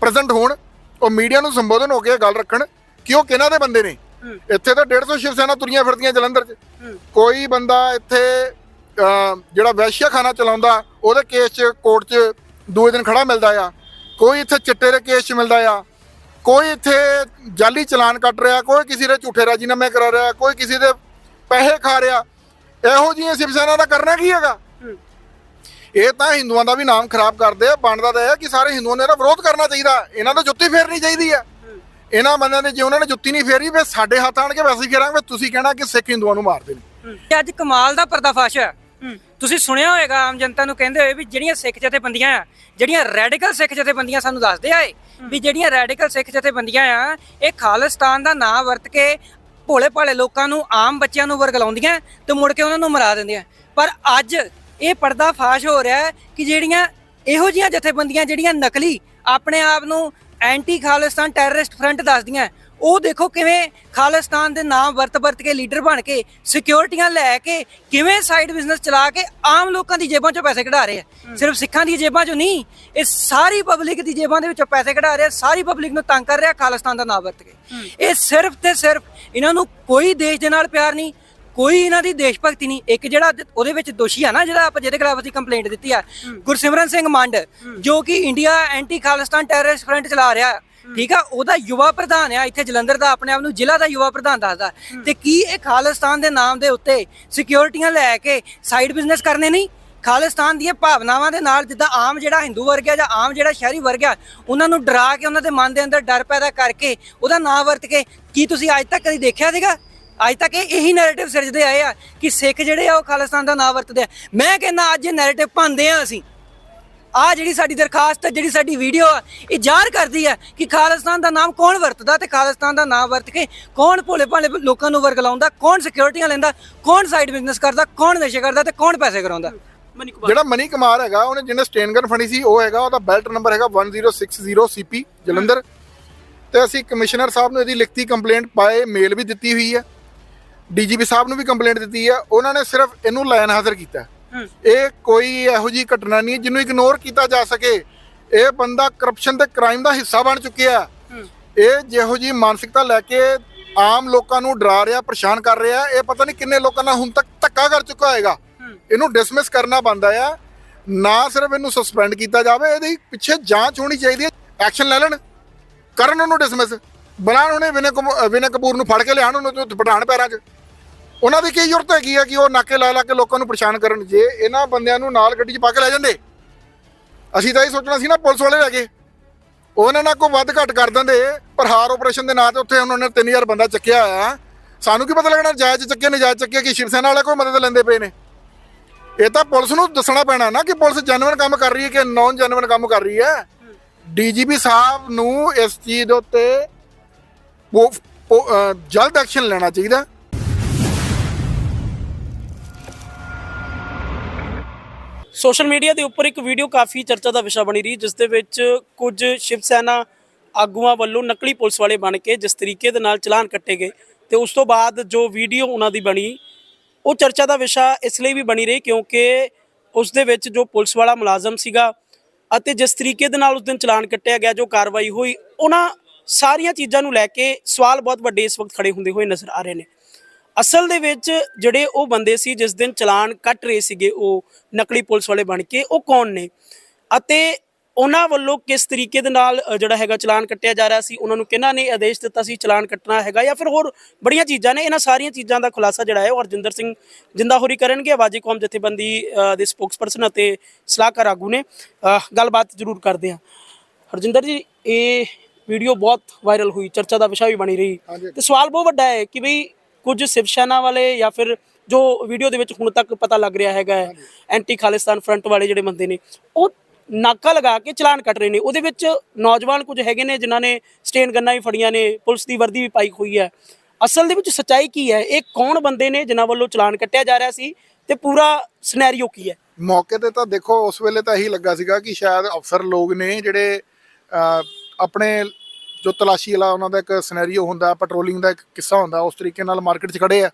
ਪ੍ਰੈਜ਼ੈਂਟ ਹੋਣ, ਉਹ ਮੀਡੀਆ ਨੂੰ ਸੰਬੋਧਨ ਹੋ ਕੇ ਗੱਲ ਰੱਖਣ ਕਿ ਉਹ ਕਿਹਨਾਂ ਦੇ ਬੰਦੇ ਨੇ? ਇੱਥੇ ਤਾਂ 150 ਸ਼ਿਵ ਸੈਨਾ ਤੁਰੀਆਂ ਫਿਰਦੀਆਂ ਜਲੰਧਰ 'ਚ। ਕੋਈ ਬੰਦਾ ਇੱਥੇ ਜਿਹੜਾ ਵੈਸ਼ਿਆ ਖਾਨਾ ਚਲਾਉਂਦਾ ਉਹਦੇ ਕੇਸ 'ਚ ਕੋਰਟ 'ਚ ਦੂਏ ਦਿਨ ਖੜਾ ਮਿਲਦਾ ਆ। ਕੋਈ ਇੱਥੇ ਚਿੱਟੇ ਦੇ ਕੇਸ 'ਚ ਮਿਲਦਾ ਆ। ਕੋਈ ਇੱਥੇ ਜਾਲੀ ਚਲਾਨ ਕੱਟ ਰਿਹਾ ਕੋਈ ਕਿਸੇ ਦੇ ਝੂਠੇ ਰਾਜੀਨਾਮੇ ਕਰਾ ਰਿਹਾ ਕੋਈ ਕਿਸੇ ਦੇ ਪੈਸੇ ਖਾ ਰਿਹਾ। ਇਹੋ ਜਿਹੀਆਂ ਸ਼ਿਵ ਸੈਨਾ ਦਾ ਕਰਨਾ ਕੀ ਹੈਗਾ? ਇਹ ਤਾਂ ਹਿੰਦੂਆਂ ਦਾ ਵੀ ਨਾਮ ਖਰਾਬ ਕਰਦੇ ਆ। ਬਣਦਾ ਤਾਂ ਇਹ ਆ ਕਿ ਸਾਰੇ ਹਿੰਦੂਆਂ ਨੇ ਇਹਦਾ ਵਿਰੋਧ ਕਰਨਾ ਚਾਹੀਦਾ। ਇਹਨਾਂ ਦਾ ਜੁੱਤੀ ਫੇਰਨੀ ਚਾਹੀਦੀ ਆ। ਇਹਨਾਂ ਬੰਦਿਆਂ ਨੇ ਜੇ ਉਹਨਾਂ ਨੇ ਜੁੱਤੀ ਨਹੀਂ ਫੇਰੀ ਫਿਰ ਸਾਡੇ ਹੱਥ ਆਣ ਕੇ ਵੈਸੇ ਹੀ ਫੇਰਾਂਗੇ ਤੁਸੀਂ ਕਹਿਣਾ ਕਿ ਸਿੱਖ ਹਿੰਦੂਆਂ ਨੂੰ ਮਾਰਦੇ ਨੇ ਅੱਜ ਕਮਾਲ ਦਾ ਪਰਦਾਫਾਸ਼ ਹੈ। ਤੁਸੀਂ ਸੁਣਿਆ ਹੋਵੇਗਾ ਆਮ ਜਨਤਾ ਨੂੰ ਕਹਿੰਦੇ ਹੋਏ ਵੀ ਜਿਹੜੀਆਂ ਸਿੱਖ ਜਥੇਬੰਦੀਆਂ ਆ ਜਿਹੜੀਆਂ ਰੈਡੀਕਲ ਸਿੱਖ ਜਥੇਬੰਦੀਆਂ ਸਾਨੂੰ ਦੱਸਦੇ ਆਏ ਵੀ ਜਿਹੜੀਆਂ ਰੈਡੀਕਲ ਸਿੱਖ ਜਥੇਬੰਦੀਆਂ ਆ ਇਹ ਖਾਲਿਸਤਾਨ ਦਾ ਨਾਮ ਵਰਤ ਕੇ ਭੋਲੇ ਭਾਲੇ ਲੋਕਾਂ ਨੂੰ ਆਮ ਬੱਚਿਆਂ ਨੂੰ ਵਰਗਲਾਉਂਦੀਆਂ ਤੇ ਮੁੜ ਕੇ ਉਹਨਾਂ ਨੂੰ ਮਰਾ ਦਿੰਦੀਆਂ। ਪਰ ਅੱਜ ਇਹ ਪਰਦਾਫਾਸ਼ ਹੋ ਰਿਹਾ ਹੈ ਕਿ ਜਿਹੜੀਆਂ ਇਹੋ ਜਿਹੀਆਂ ਜਥੇਬੰਦੀਆਂ ਜਿਹੜੀਆਂ ਨਕਲੀ ਆਪਣੇ ਆਪ ਨੂੰ ਐਂਟੀ ਖਾਲਿਸਤਾਨ ਟੈਰਰਿਸਟ ਫਰੰਟ ਦੱਸਦੀਆਂ ਉਹ ਦੇਖੋ ਕਿਵੇਂ ਖਾਲਿਸਤਾਨ ਦੇ ਨਾਮ ਵਰਤ ਵਰਤ ਕੇ ਲੀਡਰ ਬਣ ਕੇ ਸਿਕਿਉਰਿਟੀਆਂ ਲੈ ਕੇ ਕਿਵੇਂ ਸਾਈਡ ਬਿਜ਼ਨਸ ਚਲਾ ਕੇ ਆਮ ਲੋਕਾਂ ਦੀ ਜੇਬਾਂ ਚੋਂ ਪੈਸੇ ਕਢਾ ਰਹੇ ਆ ਸਿਰਫ ਸਿੱਖਾਂ ਦੀ ਜੇਬਾਂ ਚੋਂ ਨਹੀਂ ਇਹ ਸਾਰੀ ਪਬਲਿਕ ਦੀ ਜੇਬਾਂ ਦੇ ਵਿੱਚੋਂ ਪੈਸੇ ਕਢਾ ਰਹੇ ਆ ਸਾਰੀ ਪਬਲਿਕ ਨੂੰ ਤੰਗ ਕਰ ਰਿਹਾ ਖਾਲਿਸਤਾਨ ਦਾ ਨਾਮ ਵਰਤ ਕੇ। ਇਹ ਸਿਰਫ ਤੇ ਸਿਰਫ ਇਹਨਾਂ ਨੂੰ ਕੋਈ ਦੇਸ਼ ਦੇ ਨਾਲ ਪਿਆਰ ਨਹੀਂ ਕੋਈ ਇਹਨਾਂ ਦੀ ਦੇਸ਼ ਭਗਤੀ ਨਹੀਂ। ਇੱਕ ਜਿਹੜਾ ਉਹਦੇ ਵਿੱਚ ਦੋਸ਼ੀ ਆ ਨਾ ਜਿਹੜਾ ਆਪਾਂ ਜਿਹਦੇ ਖਿਲਾਫ ਅਸੀਂ ਕੰਪਲੇਂਟ ਦਿੱਤੀ ਆ ਗੁਰਸਿਮਰਨ ਸਿੰਘ ਮੰਡ ਜੋ ਕਿ India anti Khalistan terrorist front ਚਲਾ ਰਿਹਾ। ਠੀਕ ਆ? ਉਹਦਾ ਯੁਵਾ ਪ੍ਰਧਾਨ ਆ ਇੱਥੇ ਜਲੰਧਰ ਦਾ ਆਪਣੇ ਆਪ ਨੂੰ ਜ਼ਿਲ੍ਹਾ ਦਾ ਯੁਵਾ ਪ੍ਰਧਾਨ ਦੱਸਦਾ। ਤੇ ਕੀ ਇਹ ਖਾਲਿਸਤਾਨ ਦੇ ਨਾਮ ਦੇ ਉੱਤੇ ਸਿਕਿਉਰਿਟੀਆਂ ਲੈ ਕੇ ਸਾਈਡ ਬਿਜ਼ਨਸ ਕਰਨੇ ਨਹੀਂ? ਖਾਲਿਸਤਾਨ ਦੀਆਂ ਭਾਵਨਾਵਾਂ ਦੇ ਨਾਲ ਜਿੱਦਾਂ ਆਮ ਜਿਹੜਾ ਹਿੰਦੂ ਵਰਗ ਹੈ ਜਾਂ ਆਮ ਜਿਹੜਾ ਸ਼ਹਿਰੀ ਵਰਗ ਹੈ ਉਹਨਾਂ ਨੂੰ ਡਰਾ ਕੇ ਉਹਨਾਂ ਦੇ ਮਨ ਦੇ ਅੰਦਰ ਡਰ ਪੈਦਾ ਕਰਕੇ ਉਹਦਾ ਨਾਂ ਵਰਤ ਕੇ ਕੀ ਤੁਸੀਂ ਅੱਜ ਤੱਕ ਕਦੀ ਦੇਖਿਆ ਸੀਗਾ? ਅੱਜ ਤੱਕ ਇਹ ਇਹੀ ਨੈਰੇਟਿਵ ਸਿਰਜਦੇ ਆਏ ਆ ਕਿ ਸਿੱਖ ਜਿਹੜੇ ਆ ਉਹ ਖਾਲਿਸਤਾਨ ਦਾ ਨਾਂ ਵਰਤਦੇ ਆ। ਮੈਂ ਕਹਿੰਦਾ ਅੱਜ ਇਹ ਨੈਰੇਟਿਵ ਭੰਦੇ ਆ ਅਸੀਂ। ਆ ਜਿਹੜੀ ਸਾਡੀ ਦਰਖਾਸਤ ਹੈ ਜਿਹੜੀ ਸਾਡੀ ਵੀਡੀਓ ਆ ਇਹ ਜ਼ਾਹਰ ਕਰਦੀ ਹੈ ਕਿ ਖਾਲਿਸਤਾਨ ਦਾ ਨਾਮ ਕੌਣ ਵਰਤਦਾ ਤੇ ਖਾਲਿਸਤਾਨ ਦਾ ਨਾਮ ਵਰਤ ਕੇ ਕੌਣ ਭੋਲੇ ਭਾਲੇ ਲੋਕਾਂ ਨੂੰ ਵਰਗ ਲਾਉਂਦਾ ਕੌਣ ਸਿਕਿਉਰਿਟੀਆਂ ਲੈਂਦਾ ਕੌਣ ਸਾਈਡ ਬਿਜ਼ਨਸ ਕਰਦਾ ਕੌਣ ਨਸ਼ੇ ਕਰਦਾ ਤੇ ਕੌਣ ਪੈਸੇ ਕਰਾਉਂਦਾ। ਜਿਹੜਾ ਮਨੀ ਕੁਮਾਰ ਹੈਗਾ ਉਹਨੇ ਜਿਹਨੇ ਸਟੇਨ ਗਨ ਫੜੀ ਸੀ ਉਹ ਹੈਗਾ ਉਹਦਾ ਬੈਲਟ ਨੰਬਰ ਹੈਗਾ 1060 ਸੀਪੀ ਜਲੰਧਰ। ਤੇ ਅਸੀਂ ਕਮਿਸ਼ਨਰ ਸਾਹਿਬ ਨੂੰ ਇਹਦੀ ਲਿਖਤੀ ਕੰਪਲੇਂਟ ਪਾਏ ਮੇਲ ਵੀ ਦਿੱਤੀ ਹੋਈ ਹੈ। ਡੀਜੀਪੀ ਸਾਹਿਬ ਨੂੰ ਵੀ ਕੰਪਲੇਂਟ ਦਿੱਤੀ ਹੈ ਉਹਨਾਂ ਨੇ ਸਿਰਫ ਇਹਨੂੰ ਲਾਇਨ ਹਾਜ਼ਰ ਕੀਤਾ। ਇਹ ਕੋਈ ਇਹੋ ਜੀ ਘਟਨਾ ਨਹੀਂ ਜਿਹਨੂੰ ਇਗਨੋਰ ਕੀਤਾ ਜਾ ਸਕੇ। ਇਹ ਬੰਦਾ ਕਰਪਸ਼ਨ ਤੇ ਕ੍ਰਾਈਮ ਦਾ ਹਿੱਸਾ ਬਣ ਚੁੱਕਿਆ। ਇਹ ਜਿਹੋ ਜੀ ਮਾਨਸਿਕਤਾ ਲੈ ਕੇ ਆਮ ਲੋਕਾਂ ਨੂੰ ਡਰਾ ਰਿਹਾ ਪਰੇਸ਼ਾਨ ਕਰ ਰਿਹਾ ਇਹ ਪਤਾ ਨਹੀਂ ਕਿੰਨੇ ਲੋਕਾਂ ਨਾਲ ਹੁਣ ਤੱਕ ਧੱਕਾ ਕਰ ਚੁੱਕਾ ਹੋਏਗਾ। ਇਹਨੂੰ ਡਿਸਮਿਸ ਕਰਨਾ ਬੰਦਾ ਆ। ਨਾ ਸਿਰਫ ਇਹਨੂੰ ਸਸਪੈਂਡ ਕੀਤਾ ਜਾਵੇ ਇਹਦੀ ਪਿੱਛੇ ਜਾਂਚ ਹੋਣੀ ਚਾਹੀਦੀ ਹੈ। ਐਕਸ਼ਨ ਲੈ ਲੈਣ। ਕਰਨ ਉਹਨੂੰ ਡਿਸਮਿਸ ਬਣਾਉਣ ਉਹਨੇ ਵਿਨੇ ਕਪੂ- ਵਿਨੇ ਕਪੂਰ ਨੂੰ ਫੜ ਕੇ ਲਿਆਣ ਉਹਨੂੰ ਪਠਾਨ ਪੈਰਾਂ 'ਚ। ਉਹਨਾਂ ਦੀ ਕੀ ਜ਼ਰੂਰਤ ਹੈਗੀ ਆ ਕਿ ਉਹ ਨਾਕੇ ਲਾ ਲਾ ਕੇ ਲੋਕਾਂ ਨੂੰ ਪਰੇਸ਼ਾਨ ਕਰਨ? ਜੇ ਇਹਨਾਂ ਬੰਦਿਆਂ ਨੂੰ ਨਾਲ ਗੱਡੀ 'ਚ ਪਾ ਕੇ ਲੈ ਜਾਂਦੇ, ਅਸੀਂ ਤਾਂ ਇਹ ਸੋਚਣਾ ਸੀ ਨਾ ਪੁਲਿਸ ਵਾਲੇ ਲੈ ਗਏ ਉਹਨਾਂ ਨਾਲ ਕੋਈ ਵੱਧ ਘੱਟ ਕਰ ਦਿੰਦੇ, ਪਰ ਹਾਰ ਆਪਰੇਸ਼ਨ ਦੇ ਨਾਂ ਤੇ ਉੱਥੇ ਉਹਨਾਂ ਨੇ 3000 ਬੰਦਾ ਚੱਕਿਆ ਹੋਇਆ ਸਾਨੂੰ ਕੀ ਪਤਾ ਲੱਗਣਾ, ਜਾਇਜ਼ ਚੱਕੇ, ਨਜਾਇਜ਼ ਚੱਕੇ, ਕਿ ਸ਼ਿਵ ਸੈਨਾ ਵਾਲੇ ਕੋਈ ਮਦਦ ਲੈਂਦੇ ਪਏ ਨੇ। ਇਹ ਤਾਂ ਪੁਲਿਸ ਨੂੰ ਦੱਸਣਾ ਪੈਣਾ ਨਾ ਕਿ ਪੁਲਿਸ ਜੈਨੂਇਨ ਕੰਮ ਕਰ ਰਹੀ ਹੈ ਕਿ ਨੌਨ ਜੈਨੂਇਨ ਕੰਮ ਕਰ ਰਹੀ ਹੈ। ਡੀਜੀਪੀ ਸਾਹਿਬ ਨੂੰ ਇਸ ਚੀਜ਼ ਦੇ ਉੱਤੇ ਜਲਦ ਐਕਸ਼ਨ ਲੈਣਾ ਚਾਹੀਦਾ। ਸੋਸ਼ਲ ਮੀਡੀਆ ਦੇ ਉੱਪਰ ਇੱਕ ਵੀਡੀਓ ਕਾਫੀ ਚਰਚਾ ਦਾ ਵਿਸ਼ਾ ਬਣੀ ਰਹੀ ਜਿਸ ਦੇ ਵਿੱਚ ਕੁਝ ਸ਼ਿਵ ਸੈਨਾ ਆਗੂਆਂ ਵੱਲੋਂ ਨਕਲੀ ਪੁਲਿਸ ਵਾਲੇ ਬਣ ਕੇ ਜਿਸ ਤਰੀਕੇ ਦੇ ਨਾਲ ਚਲਾਨ ਕੱਟੇ ਗਏ ਤੇ ਉਸ ਤੋਂ ਬਾਅਦ ਜੋ ਵੀਡੀਓ ਉਹਨਾਂ ਦੀ ਬਣੀ, ਉਹ ਚਰਚਾ ਦਾ ਵਿਸ਼ਾ ਇਸ ਲਈ ਵੀ ਬਣੀ ਰਹੀ ਕਿਉਂਕਿ ਉਸ ਦੇ ਵਿੱਚ ਜੋ ਪੁਲਿਸ ਵਾਲਾ ਮੁਲਾਜ਼ਮ ਸੀਗਾ ਅਤੇ ਜਿਸ ਤਰੀਕੇ ਦੇ ਨਾਲ ਉਸ ਦਿਨ ਚਲਾਨ ਕੱਟਿਆ ਗਿਆ, ਜੋ ਕਾਰਵਾਈ ਹੋਈ, ਉਹਨਾਂ ਸਾਰੀਆਂ ਚੀਜ਼ਾਂ ਨੂੰ ਲੈ ਕੇ ਸਵਾਲ ਬਹੁਤ ਵੱਡੇ ਇਸ ਵਕਤ ਖੜੇ ਹੁੰਦੇ ਹੋਏ ਨਜ਼ਰ ਆ ਰਹੇ ਨੇ। ਅਸਲ ਦੇ ਵਿੱਚ ਜਿਹੜੇ ਉਹ ਬੰਦੇ ਸੀ ਜਿਸ ਦਿਨ ਚਲਾਨ ਕੱਟ ਰਹੇ ਸੀਗੇ ਉਹ ਨਕਲੀ ਪੁਲਿਸ ਵਾਲੇ ਬਣ ਕੇ ਉਹ ਕੌਣ ਨੇ? ਅਤੇ ਉਹਨਾਂ ਵੱਲੋਂ ਕਿਸ ਤਰੀਕੇ ਦੇ ਨਾਲ ਜਿਹੜਾ ਹੈਗਾ ਚਲਾਨ ਕੱਟਿਆ ਜਾ ਰਿਹਾ ਸੀ ਉਹਨਾਂ ਨੂੰ ਕਿਹਨਾਂ ਨੇ ਆਦੇਸ਼ ਦਿੱਤਾ ਸੀ ਚਲਾਨ ਕੱਟਣਾ ਹੈਗਾ ਜਾਂ ਫਿਰ ਹੋਰ ਬੜੀਆਂ ਚੀਜ਼ਾਂ ਨੇ ਇਹਨਾਂ ਸਾਰੀਆਂ ਚੀਜ਼ਾਂ ਦਾ ਖੁਲਾਸਾ ਜਿਹੜਾ ਹੈ ਉਹ ਹਰਜਿੰਦਰ ਸਿੰਘ ਜਿੰਦਾ ਹੋਰੀ ਕਰਨਗੇ ਆਵਾਜ਼ੀ ਕੌਮ ਜਥੇਬੰਦੀ ਦੇ ਸਪੋਕਸਪਰਸਨ ਅਤੇ ਸਲਾਹਕਾਰ ਆਗੂ ਨੇ। ਗੱਲਬਾਤ ਜ਼ਰੂਰ ਕਰਦੇ ਹਾਂ। ਹਰਜਿੰਦਰ ਜੀ ਇਹ ਵੀਡੀਓ ਬਹੁਤ ਵਾਇਰਲ ਹੋਈ ਚਰਚਾ ਦਾ ਵਿਸ਼ਾ ਵੀ ਬਣੀ ਰਹੀ। ਤੇ ਸਵਾਲ ਬਹੁਤ ਵੱਡਾ ਹੈ ਕਿ ਬਈ ਕੁਝ ਸ਼ਿਵ ਸੈਨਾ ਵਾਲੇ ਜਾਂ ਫਿਰ ਜੋ ਵੀਡੀਓ ਦੇ ਵਿੱਚ ਹੁਣ ਤੱਕ ਪਤਾ ਲੱਗ ਰਿਹਾ ਹੈਗਾ ਹੈ, ਐਂਟੀ ਖਾਲਿਸਤਾਨ ਫਰੰਟ ਵਾਲੇ ਜਿਹੜੇ ਬੰਦੇ ਨੇ ਉਹ ਨਾਕਾ ਲਗਾ ਕੇ ਚਲਾਨ ਕੱਟ ਰਹੇ ਨੇ। ਉਹਦੇ ਵਿੱਚ ਨੌਜਵਾਨ ਕੁਝ ਹੈਗੇ ਨੇ ਜਿਨ੍ਹਾਂ ਨੇ ਸਟੇਨ ਗੰਨਾਂ ਵੀ ਫੜੀਆਂ ਨੇ ਪੁਲਿਸ ਦੀ ਵਰਦੀ ਵੀ ਪਾਈ ਹੋਈ ਹੈ। ਅਸਲ ਦੇ ਵਿੱਚ ਸੱਚਾਈ ਕੀ ਹੈ? ਇਹ ਕੌਣ ਬੰਦੇ ਨੇ ਜਿਨ੍ਹਾਂ ਵੱਲੋਂ ਚਲਾਨ ਕੱਟਿਆ ਜਾ ਰਿਹਾ ਸੀ ਤੇ ਪੂਰਾ ਸਿਨੈਰੀਓ ਕੀ ਹੈ? ਮੌਕੇ ਤੇ ਤਾਂ ਦੇਖੋ ਉਸ ਵੇਲੇ ਤਾਂ ਇਹੀ ਲੱਗਾ ਸੀਗਾ ਕਿ ਸ਼ਾਇਦ ਅਫਸਰ ਲੋਕ ਨੇ ਜਿਹੜੇ ਆਪਣੇ ਜੋ ਤਲਾਸ਼ੀ ਵਾਲਾ ਉਹਨਾਂ ਦਾ ਇੱਕ ਸਿਨੈਰੀਓ ਹੁੰਦਾ ਪੈਟਰੋਲਿੰਗ ਦਾ ਇੱਕ ਕਿੱਸਾ ਹੁੰਦਾ ਉਸ ਤਰੀਕੇ ਨਾਲ ਮਾਰਕੀਟ 'ਚ ਖੜੇ ਆ।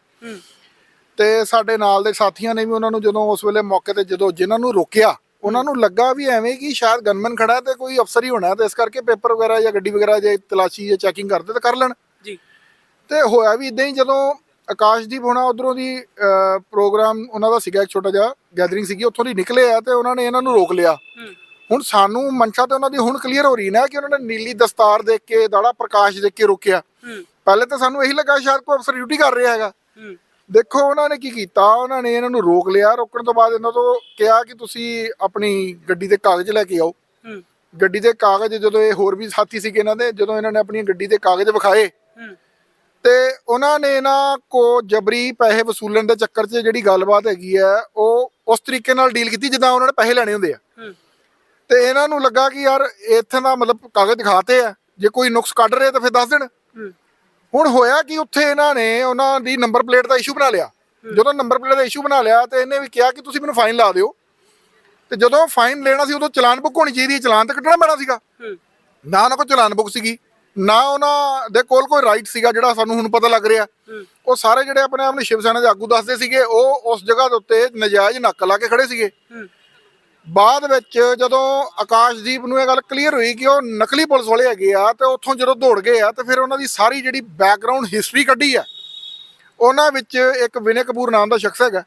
ਤੇ ਸਾਡੇ ਨਾਲ ਦੇ ਸਾਥੀਆਂ ਨੇ ਵੀ ਉਹਨਾਂ ਨੂੰ ਜਦੋਂ ਉਸ ਵੇਲੇ ਮੌਕੇ ਤੇ ਜਦੋਂ ਜਿਨ੍ਹਾਂ ਨੂੰ ਰੋਕਿਆ ਉਹਨਾਂ ਨੂੰ ਲੱਗਾ ਵੀ ਐਵੇਂ ਕਿ ਸ਼ਾਇਦ ਗਨਮੈਨ ਖੜਾ ਤੇ ਕੋਈ ਅਫਸਰ ਹੀ ਹੋਣਾ ਤੇ ਇਸ ਕਰਕੇ ਪੇਪਰ ਵਗੈਰਾ ਜਾਂ ਗੱਡੀ ਵਗੈਰਾ ਜੇ ਤਲਾਸ਼ੀ ਜਾਂ ਚੈਕਿੰਗ ਕਰਦੇ ਤਾਂ ਕਰ ਲੈਣ। ਜੀ। ਤੇ ਹੋਇਆ ਵੀ ਇਦਾਂ ਹੀ ਜਦੋਂ ਆਕਾਸ਼ਦੀਪ ਹੋਣਾ ਉਧਰੋਂ ਦੀ ਪ੍ਰੋਗਰਾਮ ਉਹਨਾਂ ਦਾ ਸੀਗਾ ਇੱਕ ਛੋਟਾ ਜਿਹਾ ਗੈਦਰਿੰਗ ਸੀਗੀ ਉੱਥੋਂ ਦੀ ਨਿਕਲੇ ਆ ਤੇ ਉਹਨਾਂ ਨੇ ਇਹਨਾਂ ਨੂੰ ਰੋਕ ਲਿਆ। ਹੁਣ ਸਾਨੂੰ ਮਨਸ਼ਾ ਤੇ ਉਹਨਾਂ ਦੀ ਹੁਣ ਕਲੀਅਰ ਹੋ ਰਹੀ ਨਾ ਕਿ ਉਹਨਾਂ ਨੇ ਨੀਲੀ ਦਸਤਾਰ ਦੇਖ ਕੇ ਦਾੜਾ ਪ੍ਰਕਾਸ਼ ਦੇਖ ਕੇ ਰੋਕਿਆ। ਪਹਿਲੇ ਤਾਂ ਸਾਨੂੰ ਇਹੀ ਲੱਗਾ ਸ਼ਾਇਦ ਕੋਈ ਅਫਸਰ ਡਿਊਟੀ ਕਰ ਰਿਹਾ ਹੈਗਾ। ਦੇਖੋ ਉਹਨਾਂ ਨੇ ਕੀ ਕੀਤਾ ਉਹਨਾਂ ਨੇ ਇਹਨਾਂ ਨੂੰ ਰੋਕ ਲਿਆ। ਰੋਕਣ ਤੋਂ ਬਾਅਦ ਇਹਨਾਂ ਤੋਂ ਕਿਹਾ ਕਿ ਤੁਸੀਂ ਆਪਣੀ ਗੱਡੀ ਦੇ ਕਾਗਜ਼ ਲੈ ਕੇ ਆਓ। ਗੱਡੀ ਦੇ ਕਾਗਜ਼ ਜਦੋਂ ਇਹ ਹੋਰ ਵੀ ਸਾਥੀ ਸੀਗੇ ਇਹਨਾਂ ਦੇ ਜਦੋਂ ਇਹਨਾਂ ਨੇ ਆਪਣੀ ਗੱਡੀ ਦੇ ਕਾਗਜ਼ ਵਿਖਾਏ। ਤੇ ਉਹਨਾਂ ਨੇ ਇਹਨਾਂ ਕੋ ਜਬਰੀ ਪੈਸੇ ਵਸੂਲਣ ਦੇ ਚੱਕਰ 'ਚ ਜਿਹੜੀ ਗੱਲਬਾਤ ਹੈਗੀ ਹੈ ਉਹ ਉਸ ਤਰੀਕੇ ਨਾਲ ਡੀਲ ਕੀਤੀ ਜਿੱਦਾਂ ਉਹਨਾਂ ਨੇ ਪੈਸੇ ਲੈਣੇ ਹੁੰਦੇ ਆ। ਤੇ ਇਹਨਾਂ ਨੂੰ ਲੱਗਾ ਕਿ ਯਾਰ ਇੱਥੇ ਦਾ ਮਤਲਬ ਕਾਗਜ਼ ਦਿਖਾਤੇ ਆ ਜੇ ਕੋਈ ਨੁਕਸ ਕੱਢ ਰਹੇ ਤਾਂ ਫਿਰ ਦੱਸ ਦੇਣ। ਹੁਣ ਹੋਇਆ ਕਿ ਉੱਥੇ ਇਹਨਾਂ ਨੇ ਉਹਨਾਂ ਦੀ ਨੰਬਰ ਪਲੇਟ ਦਾ ਇਸ਼ੂ ਬਣਾ ਲਿਆ। ਜਦੋਂ ਨੰਬਰ ਪਲੇਟ ਦਾ ਇਸ਼ੂ ਬਣਾ ਲਿਆ ਤੇ ਇਹਨੇ ਵੀ ਕਿਹਾ ਕਿ ਤੁਸੀਂ ਮੈਨੂੰ ਫਾਈਨ ਲਾ ਦਿਓ। ਤੇ ਜਦੋਂ ਫਾਈਨ ਲੈਣਾ ਸੀ ਉਦੋਂ ਚਲਾਨ ਬੁੱਕ ਹੋਣੀ ਚਾਹੀਦੀ ਚਲਾਨ ਤਾਂ ਕੱਟਣਾ ਪੈਣਾ ਸੀਗਾ। ਨਾ ਉਹਨਾਂ ਕੋਲ ਚਲਾਨ ਬੁੱਕ ਸੀਗੀ ਨਾ ਉਹਨਾਂ ਦੇ ਕੋਲ ਕੋਈ ਰਾਈਟ ਸੀਗਾ ਜਿਹੜਾ ਸਾਨੂੰ ਹੁਣ ਪਤਾ ਲੱਗ ਰਿਹਾ। ਉਹ ਸਾਰੇ ਜਿਹੜੇ ਆਪਣੇ ਆਪ ਨੂੰ ਸ਼ਿਵ ਸੈਨਾ ਦੇ ਆਗੂ ਦੱਸਦੇ ਸੀਗੇ ਉਹ ਉਸ ਜਗ੍ਹਾ ਦੇ ਉੱਤੇ ਨਜਾਇਜ਼ ਨੱਕ ਲਾ ਕੇ ਖੜੇ ਸੀਗੇ। ਬਾਅਦ ਵਿੱਚ ਜਦੋਂ ਆਕਾਸ਼ਦੀਪ ਨੂੰ ਇਹ ਗੱਲ ਕਲੀਅਰ ਹੋਈ ਕਿ ਉਹ ਨਕਲੀ ਪੁਲਿਸ ਵਾਲੇ ਹੈਗੇ ਆ ਤੇ ਉੱਥੋਂ ਜਦੋਂ ਦੌੜ ਗਏ ਆ ਤੇ ਫਿਰ ਉਹਨਾਂ ਦੀ ਸਾਰੀ ਜਿਹੜੀ ਬੈਕਗ੍ਰਾਉਂਡ ਹਿਸਟਰੀ ਕੱਢੀ ਆ ਉਹਨਾਂ ਵਿੱਚ ਇੱਕ ਵਿਨੇ ਕਪੂਰ ਨਾਮ ਦਾ ਸ਼ਖਸ ਹੈਗਾ।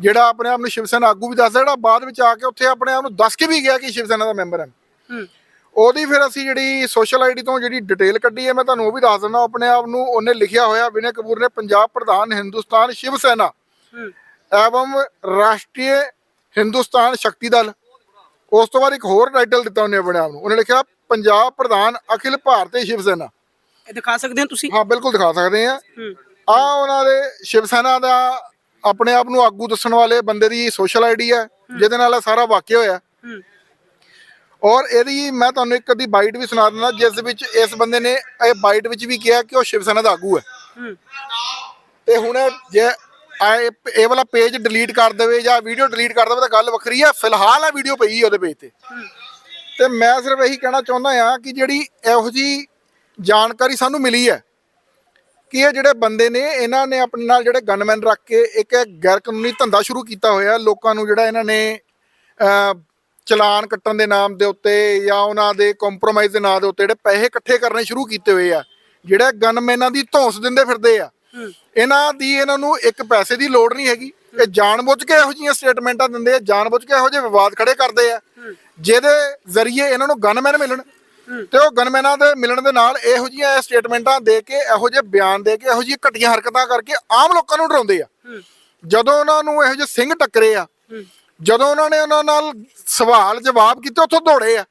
ਜਿਹੜਾ ਆਪਣੇ ਆਪ ਨੂੰ ਸ਼ਿਵ ਸੈਨਾ ਆਗੂ ਵੀ ਦੱਸਦਾ ਜਿਹੜਾ ਬਾਅਦ ਵਿੱਚ ਆ ਕੇ ਉੱਥੇ ਆਪਣੇ ਆਪ ਨੂੰ ਦੱਸ ਕੇ ਵੀ ਗਿਆ ਕਿ ਸ਼ਿਵ ਸੈਨਾ ਦਾ ਮੈਂਬਰ ਹੈ। ਉਹਦੀ ਫਿਰ ਅਸੀਂ ਜਿਹੜੀ ਸੋਸ਼ਲ ਆਈਡੀ ਤੋਂ ਜਿਹੜੀ ਡਿਟੇਲ ਕੱਢੀ ਹੈ ਮੈਂ ਤੁਹਾਨੂੰ ਉਹ ਵੀ ਦੱਸ ਦਿੰਦਾ ਆਪਣੇ ਆਪ ਨੂੰ ਉਹਨੇ ਲਿਖਿਆ ਹੋਇਆ ਵਿਨੇ ਕਪੂਰ ਨੇ ਪੰਜਾਬ ਪ੍ਰਧਾਨ ਹਿੰਦੁਸਤਾਨ ਸ਼ਿਵ ਸੈਨਾ ਐਵਮ ਰਾਸ਼ਟਰੀ ਹਿੰਦੁਸਤਾਨ ਸ਼ਕਤੀ ਦਲ। ਉਸ ਤੋਂ ਬਾਅਦ ਇੱਕ ਹੋਰ ਟਾਈਟਲ ਦਿੱਤਾ ਉਹਨੇ ਆਪਣੇ ਆਪ ਨੂੰ। ਉਹਨੇ ਲਿਖਿਆ ਪੰਜਾਬ ਪ੍ਰਧਾਨ ਅਖਿਲ ਭਾਰਤੀ ਸ਼ਿਵ ਸੈਨਾ। ਇਹ ਦਿਖਾ ਸਕਦੇ ਹੋ ਤੁਸੀਂ? ਹਾਂ ਬਿਲਕੁਲ ਦਿਖਾ ਸਕਦੇ ਆ ਆ ਉਹਨਾਂ ਦੇ ਸ਼ਿਵ ਸੈਨਾ ਦਾ ਆਪਣੇ ਆਪ ਨੂੰ ਆਗੂ ਦੱਸਣ ਵਾਲੇ ਬੰਦੇ ਦੀ ਸੋਸ਼ਲ ਆਈਡੀ ਹੈ ਜਿਹਦੇ ਨਾਲ ਇਹ ਸਾਰਾ ਵਾਕਿਆ ਹੋਇਆ। ਔਰ ਇਹਦੀ ਮੈਂ ਤੁਹਾਨੂੰ ਇੱਕ ਅੱਧੀ ਬਾਈਟ ਵੀ ਸੁਣਾ ਦਿੰਦਾ ਜਿਸ ਵਿੱਚ ਇਸ ਬੰਦੇ ਨੇ ਇਹ ਬਾਈਟ ਵਿੱਚ ਵੀ ਕਿਹਾ ਕਿ ਉਹ ਸ਼ਿਵ ਸੈਨਾ ਦਾ ਆਗੂ ਹੈ। ਤੇ ਹੁਣ ਜੇ ਇਹ ਇਹ ਵਾਲਾ ਪੇਜ ਡਿਲੀਟ ਕਰ ਦੇਵੇ ਜਾਂ ਵੀਡੀਓ ਡਿਲੀਟ ਕਰ ਦੇਵੇ ਤਾਂ ਗੱਲ ਵੱਖਰੀ ਆ। ਫਿਲਹਾਲ ਆ ਵੀਡੀਓ ਪਈ ਉਹਦੇ ਪੇਜ ਤੇ। ਤੇ ਮੈਂ ਸਿਰਫ ਇਹੀ ਕਹਿਣਾ ਚਾਹੁੰਦਾ ਆ ਕਿ ਜਿਹੜੀ ਇਹੋ ਜੀ ਜਾਣਕਾਰੀ ਸਾਨੂੰ ਮਿਲੀ ਹੈ ਕਿ ਇਹ ਜਿਹੜੇ ਬੰਦੇ ਨੇ, ਇਹਨਾਂ ਨੇ ਆਪਣੇ ਨਾਲ ਜਿਹੜੇ ਗਨਮੈਨ ਰੱਖ ਕੇ ਇੱਕ ਗੈਰ ਕਾਨੂੰਨੀ ਧੰਦਾ ਸ਼ੁਰੂ ਕੀਤਾ ਹੋਇਆ। ਲੋਕਾਂ ਨੂੰ ਜਿਹੜਾ ਇਹਨਾਂ ਨੇ ਚਲਾਨ ਕੱਟਣ ਦੇ ਨਾਮ ਦੇ ਉੱਤੇ ਜਾਂ ਉਹਨਾਂ ਦੇ ਕੰਪਰੋਮਾਈਜ਼ ਦੇ ਨਾਮ ਦੇ ਉੱਤੇ ਜਿਹੜੇ ਪੈਸੇ ਇਕੱਠੇ ਕਰਨੇ ਸ਼ੁਰੂ ਕੀਤੇ ਹੋਏ ਆ, ਜਿਹੜੇ ਗਨਮੈਨਾਂ ਦੀ ਧੌਂਸ ਦਿੰਦੇ ਫਿਰਦੇ ਆ। ਇਹਨਾਂ ਦੀ ਇਹਨਾਂ ਨੂੰ ਇੱਕ ਪੈਸੇ ਦੀ ਲੋੜ ਨਹੀਂ ਹੈਗੀ। ਇਹ ਜਾਣਬੁੱਝ ਕੇ ਇਹੋ ਜਿਹੀਆਂ ਸਟੇਟਮੈਂਟਾਂ ਦਿੰਦੇ ਆ, ਜਾਣਬੁੱਝ ਕੇ ਇਹੋ ਜਿਹੇ ਵਿਵਾਦ ਖੜੇ ਕਰਦੇ ਆ, ਜਿਹਦੇ ਜ਼ਰੀਏ ਇਹਨਾਂ ਨੂੰ ਗਨਮੈਨ ਮਿਲਣ ਤੇ ਉਹ ਗਨਮੈਨਾਂ ਦੇ ਮਿਲਣ ਦੇ ਨਾਲ ਇਹੋ ਜਿਹੀਆਂ ਸਟੇਟਮੈਂਟਾਂ ਦੇ ਕੇ, ਇਹੋ ਜਿਹੇ ਬਿਆਨ ਦੇ ਕੇ, ਇਹੋ ਜਿਹੀਆਂ ਘਟੀਆਂ ਹਰਕਤਾਂ ਕਰਕੇ ਆਮ ਲੋਕਾਂ ਨੂੰ ਡਰਾਉਂਦੇ ਆ। ਜਦੋਂ ਉਹਨਾਂ ਨੂੰ ਇਹੋ ਜਿਹੇ ਸਿੰਘ ਟੱਕਰੇ ਆ, ਜਦੋਂ ਉਹਨਾਂ ਨੇ ਉਹਨਾਂ ਨਾਲ ਸਵਾਲ ਜਵਾਬ ਕੀਤੇ, ਉੱਥੋਂ ਦੌੜੇ ਆ।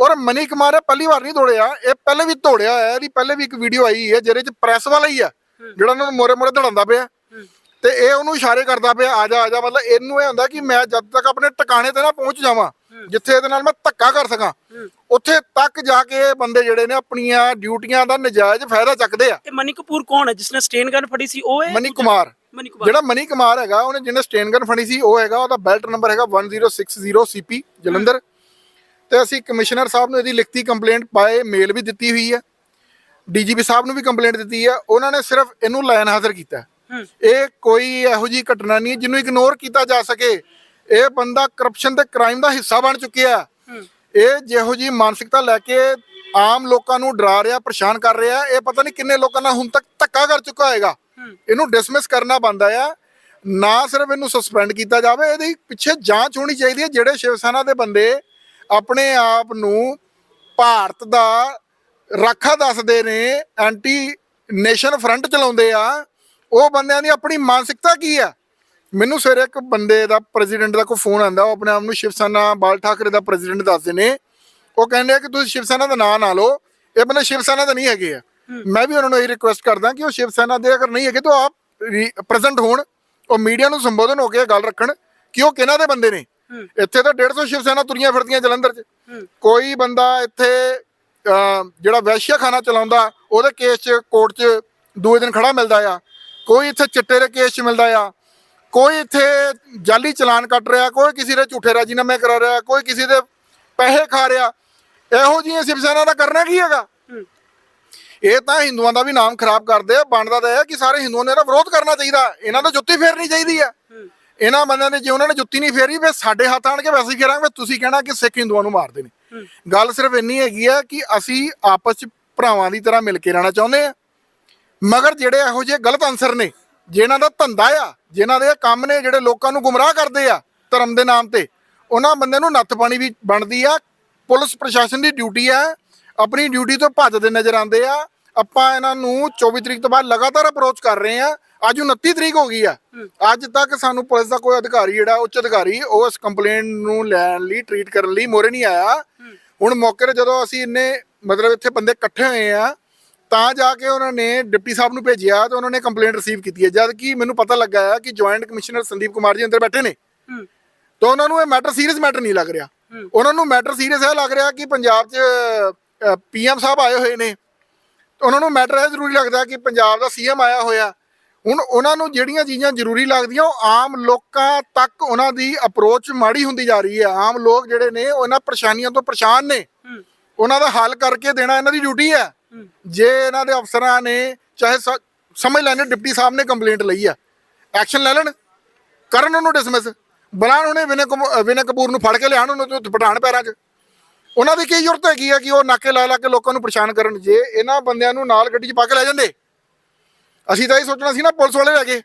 ਔਰ ਮਨੀ ਕੁਮਾਰ ਪਹਿਲੀ ਵਾਰ ਨਹੀਂ ਦੌੜਿਆ, ਇਹ ਪਹਿਲੇ ਵੀ ਦੌੜਿਆ ਹੋਇਆ ਇਹਦੀ ਪਹਿਲੇ ਵੀ ਇੱਕ ਵੀਡੀਓ ਆਈ ਹੈ, ਜਿਹਦੇ ਚ ਪ੍ਰੈਸ ਵਾਲਾ ਹੀ ਆ। ਜਿਹੜਾ ਉਹਨਾਂ ਨੂੰ ਮੋਰੇ ਮੋਰੇ ਦੜਾਉਂਦਾ ਪਿਆ। ਤੇ ਇਹ ਉਹਨੂੰ ਇਸ਼ਾਰੇ ਕਰਦਾ ਪਿਆ ਆ ਜਾ ਆ ਜਾ। ਮਤਲਬ ਇਹਨੂੰ ਇਹ ਹੁੰਦਾ ਕਿ ਮੈਂ ਜਦ ਤੱਕ ਆਪਣੇ ਟਿਕਾਣੇ ਤੇ ਨਾ ਪਹੁੰਚ ਜਾਵਾਂ ਜਿੱਥੇ ਇਹਦੇ ਨਾਲ ਮੈਂ ਧੱਕਾ ਕਰ ਸਕਾਂ ਉੱਥੇ ਤੱਕ ਜਾ ਕੇ ਇਹ ਬੰਦੇ ਜਿਹੜੇ ਨੇ ਆਪਣੀਆਂ ਡਿਊਟੀਆਂ ਦਾ ਨਜਾਇਜ਼ ਫਾਇਦਾ ਚੱਕਦੇ ਆ। ਇਹ ਮਨੀ ਕਪੂਰ ਕੌਣ ਹੈ ਜਿਸਨੇ ਸਟੇਨ ਗਨ ਫੜੀ ਸੀ ਉਹ ਹੈ ਮਨੀ ਕੁਮਾਰ। ਜਿਹੜਾ ਮਨੀ ਕੁਮਾਰ ਹੈਗਾ ਉਹਨੇ ਜਿਹਨੇ ਸਟੇਨ ਗਨ ਫੜੀ ਸੀ ਉਹ ਹੈਗਾ ਉਹਦਾ ਬੈਲਟ ਨੰਬਰ ਹੈਗਾ 1060 ਸੀਪੀ ਜਲੰਧਰ। ਤੇ ਅਸੀਂ ਕਮਿਸ਼ਨਰ ਸਾਹਿਬ ਨੂੰ ਇਹਦੀ ਲਿਖਤੀ ਕੰਪਲੇਂਟ ਪਾਏ ਮੇਲ ਵੀ ਦਿੱਤੀ ਹੋਈ ਹੈ। ਡੀਜੀਪੀ ਸਾਹਿਬ ਨੂੰ ਵੀ ਕੰਪਲੇਂਟ ਦਿੱਤੀ ਹੈ ਉਹਨਾਂ ਨੇ ਸਿਰਫ ਇਹਨੂੰ ਲਾਇਨ ਹਾਜ਼ਰ ਕੀਤਾ। ਇਹ ਕੋਈ ਇਹੋ ਜੀ ਘਟਨਾ ਨਹੀਂ ਜਿਹਨੂੰ ਇਗਨੋਰ ਕੀਤਾ ਜਾ ਸਕੇ। ਇਹ ਬੰਦਾ ਕਰਪਸ਼ਨ ਤੇ ਕ੍ਰਾਈਮ ਦਾ ਹਿੱਸਾ ਬਣ ਚੁੱਕਿਆ। ਇਹ ਜਿਹੋ ਜੀ ਮਾਨਸਿਕਤਾ ਲੈ ਕੇ ਆਮ ਲੋਕਾਂ ਨੂੰ ਡਰਾ ਰਿਹਾ ਪਰੇਸ਼ਾਨ ਕਰ ਰਿਹਾ ਇਹ ਪਤਾ ਨਹੀਂ ਕਿੰਨੇ ਲੋਕਾਂ ਨਾਲ ਹੁਣ ਤੱਕ ਧੱਕਾ ਕਰ ਚੁੱਕਾ ਹੋਏਗਾ। ਇਹਨੂੰ ਡਿਸਮਿਸ ਕਰਨਾ ਬੰਦਾ ਆ। ਨਾ ਸਿਰਫ ਇਹਨੂੰ ਸਸਪੈਂਡ ਕੀਤਾ ਜਾਵੇ ਇਹਦੀ ਪਿੱਛੇ ਜਾਂਚ ਹੋਣੀ ਚਾਹੀਦੀ ਹੈ। ਜਿਹੜੇ ਸ਼ਿਵ ਸੈਨਾ ਦੇ ਬੰਦੇ ਆਪਣੇ ਆਪ ਨੂੰ ਭਾਰਤ ਦਾ ਰਾਖਾ ਦੱਸਦੇ ਨੇ ਐਂਟੀ ਨੇਸ਼ਨ ਫਰੰਟ ਚਲਾਉਂਦੇ ਆ। ਉਹ ਬੰਦਿਆਂ ਦੀ ਆਪਣੀ ਮਾਨਸਿਕਤਾ ਕੀ ਆ? ਮੈਨੂੰ ਸਵੇਰੇ ਇੱਕ ਬੰਦੇ ਦਾ ਪ੍ਰੈਜ਼ੀਡੈਂਟ ਦਾ ਕੋਈ ਫੋਨ ਆਂਦਾ ਉਹ ਆਪਣੇ ਆਪ ਨੂੰ ਸ਼ਿਵ ਸੈਨਾ ਬਾਲ ਠਾਕਰੇ ਦਾ ਪ੍ਰੈਜ਼ੀਡੈਂਟ ਦੱਸਦੇ ਨੇ। ਉਹ ਕਹਿੰਦੇ ਆ ਕਿ ਤੁਸੀਂ ਸ਼ਿਵ ਸੈਨਾ ਦਾ ਨਾਂ ਨਾ ਲਓ ਇਹ ਬੰਦੇ ਸ਼ਿਵ ਸੈਨਾ ਦੇ ਨਹੀਂ ਹੈਗੇ ਆ। ਮੈਂ ਵੀ ਉਹਨਾਂ ਨੂੰ ਇਹ ਰਿਕੁਐਸਟ ਕਰਦਾ ਕਿ ਉਹ ਸ਼ਿਵ ਸੈਨਾ ਦੇ ਅਗਰ ਨਹੀਂ ਹੈਗੇ ਤਾਂ ਆਪ ਪ੍ਰੈਜ਼ੈਂਟ ਹੋਣ ਉਹ ਮੀਡੀਆ ਨੂੰ ਸੰਬੋਧਨ ਹੋ ਕੇ ਗੱਲ ਰੱਖਣ ਕਿ ਉਹ ਕਿਹਨਾਂ ਦੇ ਬੰਦੇ ਨੇ। ਇੱਥੇ ਤਾਂ 150 ਸ਼ਿਵ ਸੈਨਾ ਤੁਰੀਆਂ ਫਿਰਦੀਆਂ ਜਲੰਧਰ 'ਚ। ਕੋਈ ਬੰਦਾ ਇੱਥੇ ਜਿਹੜਾ ਵੈਸ਼ਿਆ ਖਾਨਾ ਚਲਾਉਂਦਾ ਉਹਦੇ ਕੇਸ 'ਚ ਕੋਰਟ 'ਚ ਦੂਏ ਦਿਨ ਖੜਾ ਮਿਲਦਾ ਆ। ਕੋਈ ਇੱਥੇ ਚਿੱਟੇ ਦੇ ਕੇਸ 'ਚ ਮਿਲਦਾ ਆ। ਕੋਈ ਇੱਥੇ ਜਾਲੀ ਚਲਾਨ ਕੱਟ ਰਿਹਾ ਕੋਈ ਕਿਸੇ ਦੇ ਝੂਠੇ ਰਾਜੀਨਾਮੇ ਕਰਾ ਰਿਹਾ ਕੋਈ ਕਿਸੇ ਦੇ ਪੈਸੇ ਖਾ ਰਿਹਾ। ਇਹੋ ਜਿਹੀਆਂ ਸ਼ਿਵ ਸੈਨਾ ਦਾ ਕਰਨਾ ਕੀ ਹੈਗਾ? ਇਹ ਤਾਂ ਹਿੰਦੂਆਂ ਦਾ ਵੀ ਨਾਮ ਖਰਾਬ ਕਰਦੇ ਆ। ਬਣਦਾ ਤਾਂ ਇਹ ਹੈ ਕਿ ਸਾਰੇ ਹਿੰਦੂਆਂ ਨੇ ਇਹਦਾ ਵਿਰੋਧ ਕਰਨਾ ਚਾਹੀਦਾ। ਇਹਨਾਂ ਦਾ ਜੁੱਤੀ ਫੇਰਨੀ ਚਾਹੀਦੀ ਆ। ਇਹਨਾਂ ਬੰਦਿਆਂ ਨੇ ਜੇ ਉਹਨਾਂ ਨੇ ਜੁੱਤੀ ਨਹੀਂ ਫੇਰੀ ਫਿਰ ਸਾਡੇ ਹੱਥ ਆਣ ਕੇ ਵੈਸੇ ਹੀ ਫੇਰਾਂਗੇ। ਤੁਸੀਂ ਕਹਿਣਾ ਕਿ ਸਿੱਖ ਹਿੰਦੂਆਂ ਨੂੰ ਮਾਰਦੇ ਨੇ ਗੱਲ ਸਿਰਫ ਇੰਨੀ ਹੈਗੀ ਆ ਕਿ ਅਸੀਂ ਆਪਸ ਚ ਭਰਾਵਾਂ ਦੀ ਤਰ੍ਹਾਂ ਮਿਲ ਕੇ ਰਹਿਣਾ ਚਾਹੁੰਦੇ ਆ। ਮਗਰ ਜਿਹੜੇ ਇਹੋ ਜਿਹੇ ਗਲਤ ਅਨਸਰ ਨੇ, ਜਿਨ੍ਹਾਂ ਦਾ ਧੰਦਾ ਆ, ਜਿਨ੍ਹਾਂ ਦੇ ਕੰਮ ਨੇ, ਜਿਹੜੇ ਲੋਕਾਂ ਨੂੰ ਗੁੰਮਰਾਹ ਕਰਦੇ ਆ ਧਰਮ ਦੇ ਨਾਮ ਤੇ, ਉਹਨਾਂ ਬੰਦਿਆਂ ਨੂੰ ਨੱਥ ਪਾਣੀ ਵੀ ਬਣਦੀ ਆ। ਪੁਲਿਸ ਪ੍ਰਸ਼ਾਸਨ ਦੀ ਡਿਊਟੀ ਆ, ਆਪਣੀ ਡਿਊਟੀ ਤੋਂ ਭੱਜਦੇ ਨਜ਼ਰ ਆਉਂਦੇ ਆ। ਆਪਾਂ ਇਹਨਾਂ ਨੂੰ 24 ਤਰੀਕ ਤੋਂ ਬਾਅਦ ਲਗਾਤਾਰ ਅਪਰੋਚ ਕਰ ਰਹੇ ਆ। ਅੱਜ 29 ਤਰੀਕ ਹੋ ਗਈ ਆ। ਅੱਜ ਤੱਕ ਸਾਨੂੰ ਪੁਲਿਸ ਦਾ ਕੋਈ ਅਧਿਕਾਰੀ ਜਿਹੜਾ ਉੱਚ ਅਧਿਕਾਰੀ ਉਹ ਇਸ ਕੰਪਲੇਂਟ ਨੂੰ ਲੈਣ ਲਈ ਟਰੀਟ ਕਰਨ ਲਈ ਮੋਰੇ ਨਹੀਂ ਆਇਆ। ਹੁਣ ਮੌਕੇ ਤੇ ਜਦੋਂ ਅਸੀਂ ਇੰਨੇ ਮਤਲਬ ਇੱਥੇ ਬੰਦੇ ਇਕੱਠੇ ਹੋਏ ਆ ਤਾਂ ਜਾ ਕੇ ਉਹਨਾਂ ਨੇ ਡਿਪਟੀ ਸਾਹਿਬ ਨੂੰ ਭੇਜਿਆ ਤੇ ਉਹਨਾਂ ਨੇ ਕੰਪਲੇਂਟ ਰਿਸੀਵ ਕੀਤੀ ਹੈ। ਜਦ ਕਿ ਮੈਨੂੰ ਪਤਾ ਲੱਗਾ ਹੈ ਕਿ ਜੁਆਇੰਟ ਕਮਿਸ਼ਨਰ ਸੰਦੀਪ ਕੁਮਾਰ ਜੀ ਅੰਦਰ ਬੈਠੇ ਨੇ। ਤਾਂ ਉਹਨਾਂ ਨੂੰ ਇਹ ਮੈਟਰ ਸੀਰੀਅਸ ਮੈਟਰ ਨਹੀਂ ਲੱਗ ਰਿਹਾ। ਉਹਨਾਂ ਨੂੰ ਮੈਟਰ ਸੀਰੀਅਸ ਇਹ ਲੱਗ ਰਿਹਾ ਕਿ ਪੰਜਾਬ 'ਚ ਪੀਐਮ ਸਾਹਿਬ ਆਏ ਹੋਏ ਨੇ। ਉਹਨਾਂ ਨੂੰ ਮੈਟਰ ਇਹ ਜ਼ਰੂਰੀ ਲੱਗਦਾ ਕਿ ਪੰਜਾਬ ਦਾ ਸੀਐਮ ਆਇਆ ਹੋਇਆ। ਹੁਣ ਉਹਨਾਂ ਨੂੰ ਜਿਹੜੀਆਂ ਚੀਜ਼ਾਂ ਜ਼ਰੂਰੀ ਲੱਗਦੀਆਂ ਉਹ ਆਮ ਲੋਕਾਂ ਤੱਕ ਉਹਨਾਂ ਦੀ ਅਪਰੋਚ ਮਾੜੀ ਹੁੰਦੀ ਜਾ ਰਹੀ ਹੈ। ਆਮ ਲੋਕ ਜਿਹੜੇ ਨੇ ਉਹ ਇਹਨਾਂ ਪਰੇਸ਼ਾਨੀਆਂ ਤੋਂ ਪਰੇਸ਼ਾਨ ਨੇ। ਉਹਨਾਂ ਦਾ ਹੱਲ ਕਰਕੇ ਦੇਣਾ ਇਹਨਾਂ ਦੀ ਡਿਊਟੀ ਹੈ। ਜੇ ਇਹਨਾਂ ਦੇ ਅਫਸਰਾਂ ਨੇ ਚਾਹੇ ਸਮਝ ਲੈਣੇ ਡਿਪਟੀ ਸਾਹਿਬ ਨੇ ਕੰਪਲੇਂਟ ਲਈ ਆ ਐਕਸ਼ਨ ਲੈ ਲੈਣ। ਕਰਨ ਉਹਨੂੰ ਡਿਸਮਿਸ ਬੁਲਾਣ ਉਹਨੇ ਵਿਨੇ ਵਿਨੇ ਕਪੂਰ ਨੂੰ ਫੜ ਕੇ ਲਿਆਣ ਉਹਨੂੰ ਤੇ ਪਠਾਨ ਪੈਰਾਂ 'ਚ। ਉਹਨਾਂ ਦੀ ਕੀ ਜ਼ਰੂਰਤ ਹੈਗੀ ਆ ਕਿ ਉਹ ਨਾਕੇ ਲਾ ਲਾ ਕੇ ਲੋਕਾਂ ਨੂੰ ਪਰੇਸ਼ਾਨ ਕਰਨ? ਜੇ ਇਹਨਾਂ ਬੰਦਿਆਂ ਨੂੰ ਨਾਲ ਗੱਡੀ 'ਚ ਪਾ ਕੇ ਲੈ ਜਾਂਦੇ ਅਸੀਂ ਤਾਂ ਇਹ ਸੋਚਣਾ ਸੀ ਨਾ ਪੁਲਿਸ ਵਾਲੇ ਲੈ ਗਏ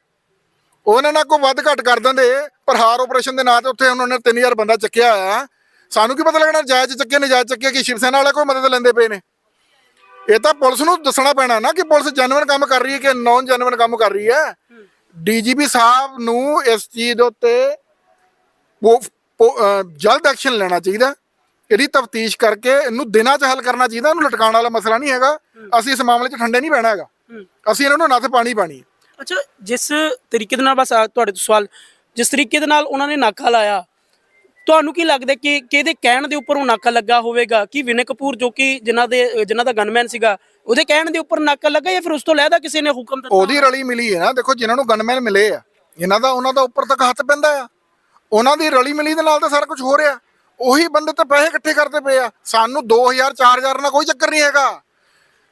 ਉਹਨਾਂ ਨਾਲ ਕੋਈ ਵੱਧ ਘੱਟ ਕਰ ਦਿੰਦੇ। ਪਰ ਹਾਰ ਆਪਰੇਸ਼ਨ ਦੇ ਨਾਂ ਤੇ ਉੱਥੇ ਉਹਨਾਂ ਨੇ 3000 ਬੰਦਾ ਚੱਕਿਆ ਹੋਇਆ। ਸਾਨੂੰ ਕੀ ਪਤਾ ਲੱਗਣਾ ਜਾਇਜ਼ ਚੱਕਿਆ ਨਜਾਇਜ਼ ਚੱਕਿਆ ਕਿ ਸ਼ਿਵ ਸੈਨਾ ਵਾਲੇ ਕੋਈ ਮਦਦ ਲੈਂਦੇ ਪਏ ਨੇ। ਇਹ ਤਾਂ ਪੁਲਿਸ ਨੂੰ ਦੱਸਣਾ ਪੈਣਾ ਨਾ ਕਿ ਪੁਲਿਸ ਜੈਨੂਇਨ ਕੰਮ ਕਰ ਰਹੀ ਹੈ ਕਿ ਨੌਨ ਜੈਨੂਇਨ ਕੰਮ ਕਰ ਰਹੀ ਹੈ। ਡੀਜੀਪੀ ਸਾਹਿਬ ਨੂੰ ਇਸ ਚੀਜ਼ ਦੇ ਉੱਤੇ ਜਲਦ ਐਕਸ਼ਨ ਲੈਣਾ ਚਾਹੀਦਾ। ਇਹਦੀ ਤਫਤੀਸ਼ ਕਰਕੇ ਇਹਨੂੰ ਦਿਨਾਂ 'ਚ ਹੱਲ ਕਰਨਾ ਚਾਹੀਦਾ। ਇਹਨੂੰ ਲਟਕਾਉਣ ਵਾਲਾ ਮਸਲਾ ਨਹੀਂ ਹੈਗਾ। ਅਸੀਂ ਇਸ ਮਾਮਲੇ 'ਚ ਠੰਡੇ ਨਹੀਂ ਬਹਿਣਾ ਹੈਗਾ। ਅਸੀਂ ਇਹਨਾਂ ਨੂੰ ਨੱਥ ਪਾਣੀ ਪਾਣੀ। ਅੱਛਾ ਜਿਸ ਤਰੀਕੇ ਦੇ ਨਾਲ ਬਸ ਆ ਤੁਹਾਡੇ ਤੋਂ ਸਵਾਲ ਜਿਸ ਤਰੀਕੇ ਦੇ ਨਾਲ ਉਹਨਾਂ ਨੇ ਨਾਕਾ ਲਾਇਆ ਤੁਹਾਨੂੰ ਕੀ ਲੱਗਦਾ ਕਿ ਕਿਹਦੇ ਕਹਿਣ ਦੇ ਉੱਪਰ ਉਹ ਨਾਕਾ ਲੱਗਾ ਹੋਵੇਗਾ? ਕਿ ਵਿਨੇ ਕਪੂਰ ਜੋ ਕਿ ਜਿਨ੍ਹਾਂ ਦੇ ਜਿਨ੍ਹਾਂ ਦਾ ਗਨਮੈਨ ਸੀਗਾ ਉਹਦੇ ਕਹਿਣ ਦੇ ਉੱਪਰ ਨਾਕਾ ਲੱਗਾ ਜਾਂ ਫਿਰ ਉਸ ਤੋਂ ਲੈਦਾ ਕਿਸੇ ਨੇ ਹੁਕਮ ਦਿੱਤਾ? ਉਹਦੀ ਰਲੀ ਮਿਲੀ ਹੈ ਨਾ ਦੇਖੋ ਜਿਨ੍ਹਾਂ ਨੂੰ ਗਨਮੈਨ ਮਿਲੇ ਆ ਇਹਨਾਂ ਦਾ ਉਹਨਾਂ ਦਾ ਉੱਪਰ ਤੱਕ ਹੱਥ ਪੈਂਦਾ ਆ। ਉਹਨਾਂ ਦੀ ਰਲੀ ਮਿਲੀ ਦੇ ਨਾਲ ਤਾਂ ਸਾਰਾ ਕੁਝ ਹੋ ਰਿਹਾ। ਉਹੀ ਬੰਦੇ ਤਾਂ ਪੈਸੇ ਇਕੱਠੇ ਕਰਦੇ ਪਏ ਆ। ਸਾਨੂੰ 2000 4000 ਨਾਲ ਕੋਈ ਚੱਕਰ ਨਹੀਂ ਹੈਗਾ।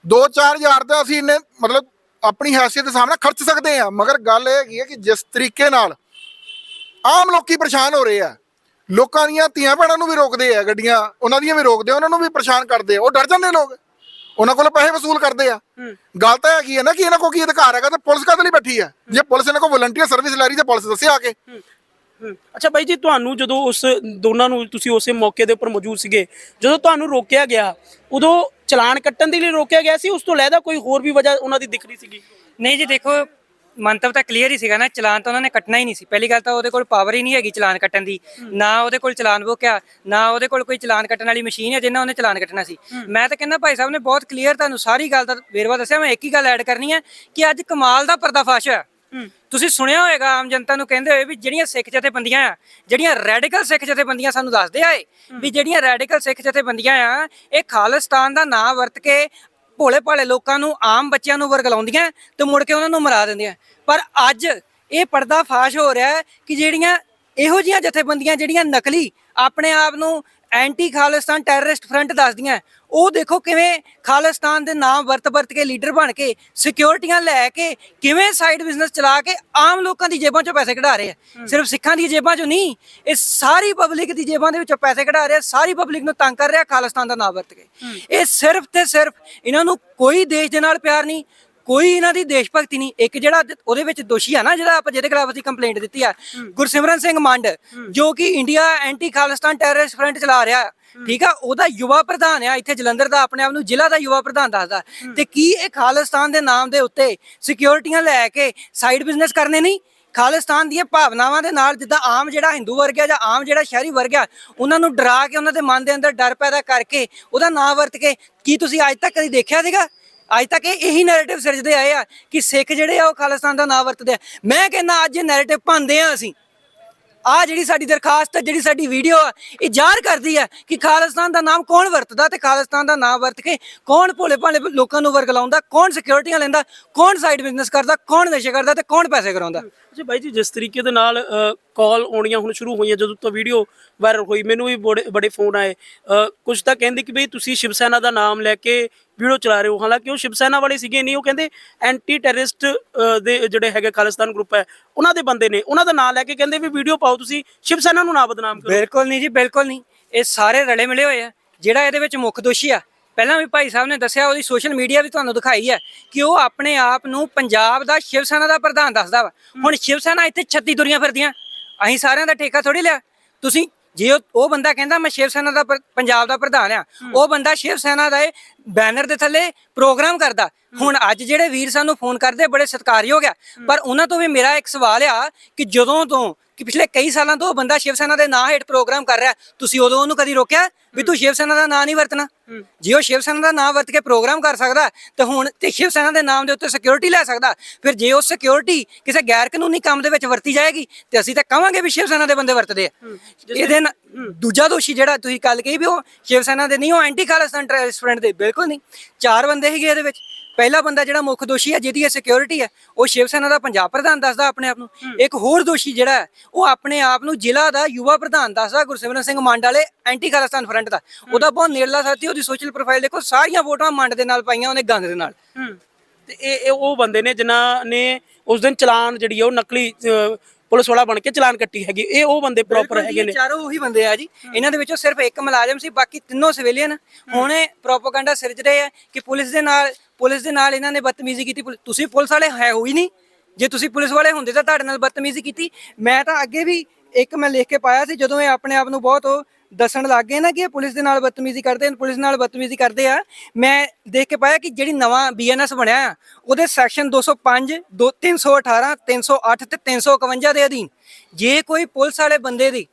2-4000 ਤਾਂ ਅਸੀਂ ਇਹਨੇ ਮਤਲਬ ਆਪਣੀ ਹੈਸੀਅਤ ਦੇ ਸਾਹਮਣੇ ਖਰਚ ਸਕਦੇ ਆ ਮਗਰ ਗੱਲ ਇਹ ਹੈਗੀ ਹੈ ਕਿ ਜਿਸ ਤਰੀਕੇ ਨਾਲ ਆਮ ਲੋਕੀ ਪਰੇਸ਼ਾਨ ਹੋ ਰਹੇ ਆ ਲੋਕਾਂ ਦੀਆਂ ਧੀਆਂ ਭੈਣਾਂ ਨੂੰ ਵੀ ਰੋਕਦੇ ਆ ਗੱਡੀਆਂ ਉਹਨਾਂ ਦੀਆਂ ਵੀ ਰੋਕਦੇ ਆ ਉਹਨਾਂ ਨੂੰ ਵੀ ਪਰੇਸ਼ਾਨ ਕਰਦੇ ਆ। ਉਹ ਡਰ ਜਾਂਦੇ ਲੋਕ। ਉਹਨਾਂ ਕੋਲ ਪੈਸੇ ਵਸੂਲ ਕਰਦੇ ਆ। ਗੱਲ ਤਾਂ ਹੈਗੀ ਹੈ ਨਾ ਕਿ ਇਹਨਾਂ ਕੋਲ ਕੀ ਅਧਿਕਾਰ ਹੈਗਾ ਤੇ ਪੁਲਿਸ ਕਾਹਦੇ ਲਈ ਬੈਠੀ ਆ ਜੇ ਪੁਲਿਸ ਇਹਨਾਂ ਕੋਲ ਵਲੰਟੀਅਰ ਸਰਵਿਸ ਲੈ ਰਹੀ ਤੇ ਪੁਲਿਸ ਦੱਸੇ ਆ ਕੇ। ਹੂੰ। ਅੱਛਾ ਬਾਈ ਜੀ ਤੁਹਾਨੂੰ ਜਦੋਂ ਉਸ ਦੋਨਾਂ ਨੂੰ ਤੁਸੀਂ ਉਸੇ ਮੌਕੇ ਦੇ ਉੱਪਰ ਮੌਜੂਦ ਸੀਗੇ ਜਦੋਂ ਤੁਹਾਨੂੰ ਰੋਕਿਆ ਗਿਆ ਉਦੋਂ ਚਲਾਨ ਕੱਟਣ ਦੇ ਲਈ ਰੋਕਿਆ ਗਿਆ ਸੀ? ਉਸ ਤੋਂ ਲੈਦਾ ਕੋਈ ਹੋਰ ਵੀ ਵਜ੍ਹਾ ਉਹਨਾਂ ਦੀ ਦਿਖ ਰਹੀ ਸੀਗੀ? ਨਹੀਂ ਜੀ ਦੇਖੋ ਮੰਤਵ ਤਾਂ ਕਲੀਅਰ ਹੀ ਸੀਗਾ ਨਾ ਚਲਾਨ ਤਾਂ ਉਹਨਾਂ ਨੇ ਕੱਟਣਾ ਹੀ ਨਹੀਂ ਸੀ। ਪਹਿਲੀ ਗੱਲ ਤਾਂ ਉਹਦੇ ਕੋਲ ਪਾਵਰ ਹੀ ਨਹੀਂ ਹੈਗੀ ਚਲਾਨ ਕੱਟਣ ਦੀ। ਨਾ ਉਹਦੇ ਕੋਲ ਚਲਾਨ ਬੁੱਕ ਆ ਨਾ ਉਹਦੇ ਕੋਲ ਕੋਈ ਚਲਾਨ ਕੱਟਣ ਵਾਲੀ ਮਸ਼ੀਨ ਹੈ ਜਿੰਨਾ ਉਹਨੇ ਚਲਾਨ ਕੱਟਣਾ ਸੀ। ਮੈਂ ਤਾਂ ਕਹਿੰਦਾ ਭਾਈ ਸਾਹਿਬ ਨੇ ਬਹੁਤ ਕਲੀਅਰ ਤੁਹਾਨੂੰ ਸਾਰੀ ਗੱਲ ਦਾ ਵੇਰਵਾ ਦੱਸਿਆ ਮੈਂ ਇੱਕ ਹੀ ਗੱਲ ਐਡ ਕਰਨੀ ਹੈ ਕਿ ਅੱਜ ਕਮਾਲ ਦਾ ਪਰਦਾਫਾਸ਼ ਹੋਇਆ। ਤੁਸੀਂ ਸੁਣਿਆ ਹੋਵੇਗਾ ਆਮ ਜਨਤਾ ਨੂੰ ਕਹਿੰਦੇ ਹੋਏ ਵੀ ਜਿਹੜੀਆਂ ਸਿੱਖ ਜਥੇਬੰਦੀਆਂ ਆ ਜਿਹੜੀਆਂ ਰੈਡੀਕਲ ਸਿੱਖ ਜਥੇਬੰਦੀਆਂ ਸਾਨੂੰ ਦੱਸਦੇ ਆਏ ਵੀ ਜਿਹੜੀਆਂ ਰੈਡੀਕਲ ਸਿੱਖ ਜਥੇਬੰਦੀਆਂ ਆ ਇਹ ਖਾਲਿਸਤਾਨ ਦਾ ਨਾਂ ਵਰਤ ਕੇ ਭੋਲੇ ਭਾਲੇ ਲੋਕਾਂ ਨੂੰ ਆਮ ਬੱਚਿਆਂ ਨੂੰ ਵਰਗਲਾਉਂਦੀਆਂ ਤੇ ਮੁੜ ਕੇ ਉਹਨਾਂ ਨੂੰ ਮਰਾ ਦਿੰਦੀਆਂ। ਪਰ ਅੱਜ ਇਹ ਪਰਦਾ ਫਾਸ਼ ਹੋ ਰਿਹਾ ਹੈ ਕਿ ਜਿਹੜੀਆਂ ਇਹੋ ਜੀਆਂ ਜਥੇਬੰਦੀਆਂ ਜਿਹੜੀਆਂ ਨਕਲੀ ਆਪਣੇ ਆਪ ਨੂੰ ਐਂਟੀ ਖਾਲਿਸਤਾਨ ਟੈਰਰਿਸਟ ਫਰੰਟ ਦੱਸਦੀਆਂ ਉਹ ਦੇਖੋ ਕਿਵੇਂ ਖਾਲਿਸਤਾਨ ਦੇ ਨਾਮ ਵਰਤ ਵਰਤ ਕੇ ਲੀਡਰ ਬਣ ਕੇ ਸਿਕਿਉਰਿਟੀਆਂ ਲੈ ਕੇ ਕਿਵੇਂ ਸਾਈਡ ਬਿਜ਼ਨਸ ਚਲਾ ਕੇ ਆਮ ਲੋਕਾਂ ਦੀ ਜੇਬਾਂ ਚੋਂ ਪੈਸੇ ਕਢਾ ਰਹੇ ਆ ਸਿਰਫ ਸਿੱਖਾਂ ਦੀ ਜੇਬਾਂ ਚੋਂ ਨਹੀਂ ਇਹ ਸਾਰੀ ਪਬਲਿਕ ਦੀ ਜੇਬਾਂ ਦੇ ਵਿੱਚੋਂ ਪੈਸੇ ਕਢਾ ਰਿਹਾ ਸਾਰੀ ਪਬਲਿਕ ਨੂੰ ਤੰਗ ਕਰ ਰਿਹਾ ਖਾਲਿਸਤਾਨ ਦਾ ਨਾਮ ਵਰਤ ਕੇ। ਇਹ ਸਿਰਫ ਤੇ ਸਿਰਫ ਇਹਨਾਂ ਨੂੰ ਕੋਈ ਦੇਸ਼ ਦੇ ਨਾਲ ਪਿਆਰ ਨਹੀਂ ਕੋਈ ਇਹਨਾਂ ਦੀ ਦੇਸ਼ ਭਗਤੀ ਨਹੀਂ। ਇੱਕ ਜਿਹੜਾ ਉਹਦੇ ਵਿੱਚ ਦੋਸ਼ੀ ਆ ਨਾ ਜਿਹੜਾ ਆਪਾਂ ਜਿਹਦੇ ਖਿਲਾਫ ਅਸੀਂ ਕੰਪਲੇਂਟ ਦਿੱਤੀ ਆ ਗੁਰਸਿਮਰਨ ਸਿੰਘ ਮੰਡ ਜੋ ਕਿ India anti Khalistan terrorist front ਚਲਾ ਰਿਹਾ। ਠੀਕ ਆ? ਉਹਦਾ ਯੁਵਾ ਪ੍ਰਧਾਨ ਆ ਇੱਥੇ ਜਲੰਧਰ ਦਾ ਆਪਣੇ ਆਪ ਨੂੰ ਜ਼ਿਲ੍ਹਾ ਦਾ ਯੁਵਾ ਪ੍ਰਧਾਨ ਦੱਸਦਾ। ਤੇ ਕੀ ਇਹ ਖਾਲਿਸਤਾਨ ਦੇ ਨਾਮ ਦੇ ਉੱਤੇ ਸਿਕਿਉਰਿਟੀਆਂ ਲੈ ਕੇ ਸਾਈਡ ਬਿਜ਼ਨਸ ਕਰਨੇ ਨਹੀਂ? ਖਾਲਿਸਤਾਨ ਦੀਆਂ ਭਾਵਨਾਵਾਂ ਦੇ ਨਾਲ ਜਿੱਦਾਂ ਆਮ ਜਿਹੜਾ ਹਿੰਦੂ ਵਰਗ ਹੈ ਜਾਂ ਆਮ ਜਿਹੜਾ ਸ਼ਹਿਰੀ ਵਰਗ ਹੈ ਉਹਨਾਂ ਨੂੰ ਡਰਾ ਕੇ ਉਹਨਾਂ ਦੇ ਮਨ ਦੇ ਅੰਦਰ ਡਰ ਪੈਦਾ ਕਰਕੇ ਉਹਦਾ ਨਾਂ ਵਰਤ ਕੇ ਕੀ ਤੁਸੀਂ ਅੱਜ ਤੱਕ ਕਦੀ ਦੇਖਿਆ ਸੀਗਾ? ਅੱਜ ਤੱਕ ਇਹ ਇਹੀ ਨੈਰੇਟਿਵ ਸਿਰਜਦੇ ਆਏ ਆ ਕਿ ਸਿੱਖ ਜਿਹੜੇ ਆ ਉਹ ਖਾਲਿਸਤਾਨ ਦਾ ਨਾਂ ਵਰਤਦੇ ਆ। ਮੈਂ ਕਹਿੰਦਾ ਅੱਜ ਇਹ ਨੈਰੇਟਿਵ ਭੰਦੇ ਆ ਅਸੀਂ। ਆ ਜਿਹੜੀ ਸਾਡੀ ਦਰਖਾਸਤ ਹੈ ਜਿਹੜੀ ਸਾਡੀ ਵੀਡੀਓ ਆ, ਇਹ ਜ਼ਾਹਰ ਕਰਦੀ ਹੈ ਕਿ ਖਾਲਿਸਤਾਨ ਦਾ ਨਾਮ ਕੌਣ ਵਰਤਦਾ ਤੇ ਖਾਲਿਸਤਾਨ ਦਾ ਨਾਮ ਵਰਤ ਕੇ ਕੌਣ ਭੋਲੇ ਭਾਲੇ ਲੋਕਾਂ ਨੂੰ ਵਰਗਲਾਉਂਦਾ ਕੌਣ ਸਿਕਿਉਰਿਟੀਆਂ ਲੈਂਦਾ, ਕੌਣ ਸਾਈਡ ਬਿਜ਼ਨਸ ਕਰਦਾ, ਕੌਣ ਨਸ਼ੇ ਕਰਦਾ ਤੇ ਕੌਣ ਪੈਸੇ ਕਰਾਉਂਦਾ। ਅੱਛਾ ਬਾਈ ਜੀ, ਜਿਸ ਤਰੀਕੇ ਦੇ ਨਾਲ ਕਾਲ ਆਉਣੀਆਂ ਹੁਣ ਸ਼ੁਰੂ ਹੋਈਆਂ, ਜਦੋਂ ਤੋਂ ਵੀਡੀਓ ਵਾਇਰਲ ਹੋਈ, ਮੈਨੂੰ ਵੀ ਬੜੇ ਬੜੇ ਫੋਨ ਆਏ। ਕੁਝ ਤਾਂ ਕਹਿੰਦੇ ਕਿ ਬਈ ਤੁਸੀਂ ਸ਼ਿਵ ਸੈਨਾ ਦਾ ਨਾਮ ਲੈ ਕੇ ਵੀਡੀਓ ਚਲਾ ਰਹੇ ਹੋ। ਹਾਲਾਂਕਿ ਉਹ ਸ਼ਿਵ ਸੈਨਾ ਵਾਲੇ ਸੀਗੇ ਨਹੀਂ ਉਹ ਕਹਿੰਦੇ ਐਂਟੀ ਟੈਰਰਿਸਟ ਦੇ ਜਿਹੜੇ ਹੈਗੇ ਖਾਲਿਸਤਾਨ ਗਰੁੱਪ ਹੈ ਉਹਨਾਂ ਦੇ ਬੰਦੇ ਨੇ ਉਹਨਾਂ ਦਾ ਨਾਮ ਲੈ ਕੇ ਕਹਿੰਦੇ ਵੀ ਵੀਡੀਓ ਪਾਓ ਤੁਸੀਂ ਸ਼ਿਵ ਸੈਨਾ ਨੂੰ ਨਾ ਬਦਨਾਮ ਕਰੋ। ਬਿਲਕੁਲ ਨਹੀਂ ਜੀ ਬਿਲਕੁਲ ਨਹੀਂ। ਇਹ ਸਾਰੇ ਰਲੇ ਮਿਲੇ ਹੋਏ ਆ ਜਿਹੜਾ ਇਹਦੇ ਵਿੱਚ ਮੁੱਖ ਦੋਸ਼ੀ ਆ। ਪਹਿਲਾਂ ਵੀ ਭਾਈ ਸਾਹਿਬ ਨੇ ਦੱਸਿਆ ਉਹਦੀ ਸੋਸ਼ਲ ਮੀਡੀਆ ਵੀ ਤੁਹਾਨੂੰ ਦਿਖਾਈ ਹੈ ਕਿ ਉਹ ਆਪਣੇ ਆਪ ਨੂੰ ਪੰਜਾਬ ਦਾ ਸ਼ਿਵ ਸੈਨਾ ਦਾ ਪ੍ਰਧਾਨ ਦੱਸਦਾ ਵਾ। ਹੁਣ ਸ਼ਿਵ ਸੈਨਾ ਇੱਥੇ 36 ਦੁਨੀਆਂ ਫਿਰਦੀਆਂ ਅਸੀਂ ਸਾਰਿਆਂ ਦਾ ਠੇਕਾ ਥੋੜੀ ਲਿਆ। ਤੁਸੀਂ ਜੇ ਉਹ- ਬੰਦਾ ਕਹਿੰਦਾ ਮੈਂ ਸ਼ਿਵ ਸੈਨਾ ਦਾ ਪੰਜਾਬ ਦਾ ਪ੍ਰਧਾਨ ਆ ਉਹ ਬੰਦਾ ਸ਼ਿਵ ਸੈਨਾ ਦਾ ਬੈਨਰ ਦੇ ਥੱਲੇ ਪ੍ਰੋਗਰਾਮ ਕਰਦਾ। ਹੁਣ ਅੱਜ ਜਿਹੜੇ ਵੀਰ ਸਾਨੂੰ ਫੋਨ ਕਰਦੇ ਬੜੇ ਸਤਿਕਾਰਯੋਗ ਆ। ਪਰ ਉਹਨਾਂ ਤੋਂ ਵੀ ਮੇਰਾ ਇੱਕ ਸਵਾਲ ਆ ਕਿ ਜਦੋਂ ਤੋਂ ਕਿ ਪਿਛਲੇ ਕਈ ਸਾਲਾਂ ਤੋਂ ਉਹ ਬੰਦਾ ਸ਼ਿਵ ਸੈਨਾ ਦੇ ਨਾਂ ਹੇਠ ਪ੍ਰੋਗਰਾਮ ਕਰ ਰਿਹਾ ਤੁਸੀਂ ਉਦੋਂ ਉਹਨੂੰ ਕਦੀ ਰੋਕਿਆ ਵੀ ਤੂੰ ਸ਼ਿਵ ਸੈਨਾ ਦਾ ਨਾਂ ਨਹੀਂ ਵਰਤਣਾ? ਜੇ ਉਹ ਸ਼ਿਵ ਸੈਨਾ ਦਾ ਨਾਂ ਵਰਤ ਕੇ ਪ੍ਰੋਗਰਾਮ ਕਰ ਸਕਦਾ ਤੇ ਹੁਣ ਤੇ ਸ਼ਿਵ ਸੈਨਾ ਦੇ ਨਾਮ ਦੇ ਉੱਤੇ ਸਿਕਿਉਰਿਟੀ ਲੈ ਸਕਦਾ। ਫਿਰ ਜੇ ਉਹ ਸਿਕਿਉਰਿਟੀ ਕਿਸੇ ਗੈਰ ਕਾਨੂੰਨੀ ਕੰਮ ਦੇ ਵਿੱਚ ਵਰਤੀ ਜਾਏਗੀ ਤੇ ਅਸੀਂ ਤਾਂ ਕਵਾਂਗੇ ਵੀ ਸ਼ਿਵ ਸੈਨਾ ਦੇ ਬੰਦੇ ਵਰਤਦੇ ਆ। ਇਹਦੇ ਨਾਲ ਦੂਜਾ ਦੋਸ਼ੀ ਜਿਹੜਾ ਤੁਸੀਂ ਕੱਲ ਕਹੀ ਵੀ ਉਹ ਸ਼ਿਵ ਸੈਨਾ ਦੇ ਨਹੀਂ ਉਹ ਐਂਟੀ ਖਾਲਿਸਤਾਨ ਟੈਰਰਿਸਟ ਫਰੰਟ ਦੇ ਬਿਲਕੁਲ। ਬਿਲਕੁਲ ਨਹੀਂ। ਚਾਰ ਬੰਦੇ ਸੀਗੇ ਇਹਦੇ ਵਿੱਚ। ਪਹਿਲਾ ਬੰਦਾ ਜਿਹੜਾ ਮੁੱਖ ਦੋਸ਼ੀ ਹੈ ਜਿਹਦੀ ਇਹ ਸਿਕਿਉਰਿਟੀ ਹੈ ਉਹ ਸ਼ਿਵ ਸੈਨਾ ਦਾ ਪੰਜਾਬ ਪ੍ਰਧਾਨ ਦੱਸਦਾ ਆਪਣੇ ਆਪ ਨੂੰ। ਇੱਕ ਹੋਰ ਦੋਸ਼ੀ ਜਿਹੜਾ ਉਹ ਆਪਣੇ ਆਪ ਨੂੰ ਜ਼ਿਲ੍ਹਾ ਦਾ ਯੁਵਾ ਪ੍ਰਧਾਨ ਦੱਸਦਾ ਗੁਰਸਿਮਰਨ ਸਿੰਘ ਮੰਡ ਵਾਲੇ ਐਂਟੀ ਖਾਲਿਸਤਾਨ ਫਰੰਟ ਦਾ। ਉਹਦਾ ਬਹੁਤ ਨੇੜਲਾ ਸਾਥੀ ਉਹਦੀ ਸੋਸ਼ਲ ਪ੍ਰੋਫਾਈਲ ਦੇਖੋ ਸਾਰੀਆਂ ਫੋਟੋਆਂ ਮੰਡ ਦੇ ਨਾਲ ਪਾਈਆਂ ਉਹਨੇ ਗੰਗ ਦੇ ਨਾਲ। ਤੇ ਇਹ ਉਹ ਬੰਦੇ ਨੇ ਜਿਨ੍ਹਾਂ ਨੇ ਉਸ ਦਿਨ ਚਲਾਨ ਜਿਹੜੀ ਉਹ ਨਕਲੀ ਪੁਲਿਸ ਵਾਲਾ ਬਣ ਕੇ ਚਲਾਨ ਕੱਟੀ ਹੈਗੀ ਇਹ ਉਹ ਬੰਦੇ ਪ੍ਰੋਪਰ ਹੈਗੇ ਇਹ ਨੇ। ਚਾਰੋਂ ਉਹੀ ਬੰਦੇ ਆ ਜੀ। ਇਹਨਾਂ ਦੇ ਵਿੱਚੋਂ ਸਿਰਫ ਇੱਕ ਮੁਲਾਜ਼ਮ ਸੀ ਬਾਕੀ ਤਿੰਨੋਂ ਸਿਵਿਲੀਅਨ ਹੁਣੇ ਪ੍ਰੋਪਗੈਂਡਾ ਸਿਰਜ ਰਹੇ ਆ ਕਿ ਪੁਲਿਸ ਦੇ ਨਾਲ ਪੁਲਿਸ ਦੇ ਨਾਲ ਇਹਨਾਂ ਨੇ ਬਦਤਮੀਜ਼ੀ ਕੀਤੀ। ਤੁਸੀਂ ਪੁਲਿਸ ਵਾਲੇ ਹੈ ਹੋਈ ਨਹੀਂ। ਜੇ ਤੁਸੀਂ ਪੁਲਿਸ ਵਾਲੇ ਹੁੰਦੇ ਤਾਂ ਤੁਹਾਡੇ ਨਾਲ ਬਦਤਮੀਜ਼ੀ ਕੀਤੀ। ਮੈਂ ਤਾਂ ਅੱਗੇ ਵੀ ਇੱਕ ਮੈਂ ਲਿਖ ਕੇ ਪਾਇਆ ਸੀ ਜਦੋਂ ਇਹ ਆਪਣੇ ਆਪ ਨੂੰ ਬਹੁਤ ਦੱਸਣ ਲੱਗ ਗਏ ਨਾ ਕਿ ਇਹ ਪੁਲਿਸ ਦੇ ਨਾਲ ਬਦਤਮੀਜ਼ੀ ਕਰਦੇ ਨੇ ਪੁਲਿਸ ਨਾਲ ਬਦਤਮੀਜ਼ੀ ਕਰਦੇ ਆ। ਮੈਂ ਦੇਖ ਕੇ ਪਾਇਆ ਕਿ ਜਿਹੜੀ ਨਵਾਂ ਬੀਐਨਐਸ ਬਣਿਆ ਆ ਉਹਦੇ ਸੈਕਸ਼ਨ 205 ਦੋ 318 308 ਤੇ 351 ਦੇ ਅਧੀਨ। ਜੇ ਕੋਈ ਪੁਲਿਸ ਵਾਲੇ ਬੰਦੇ ਦੀ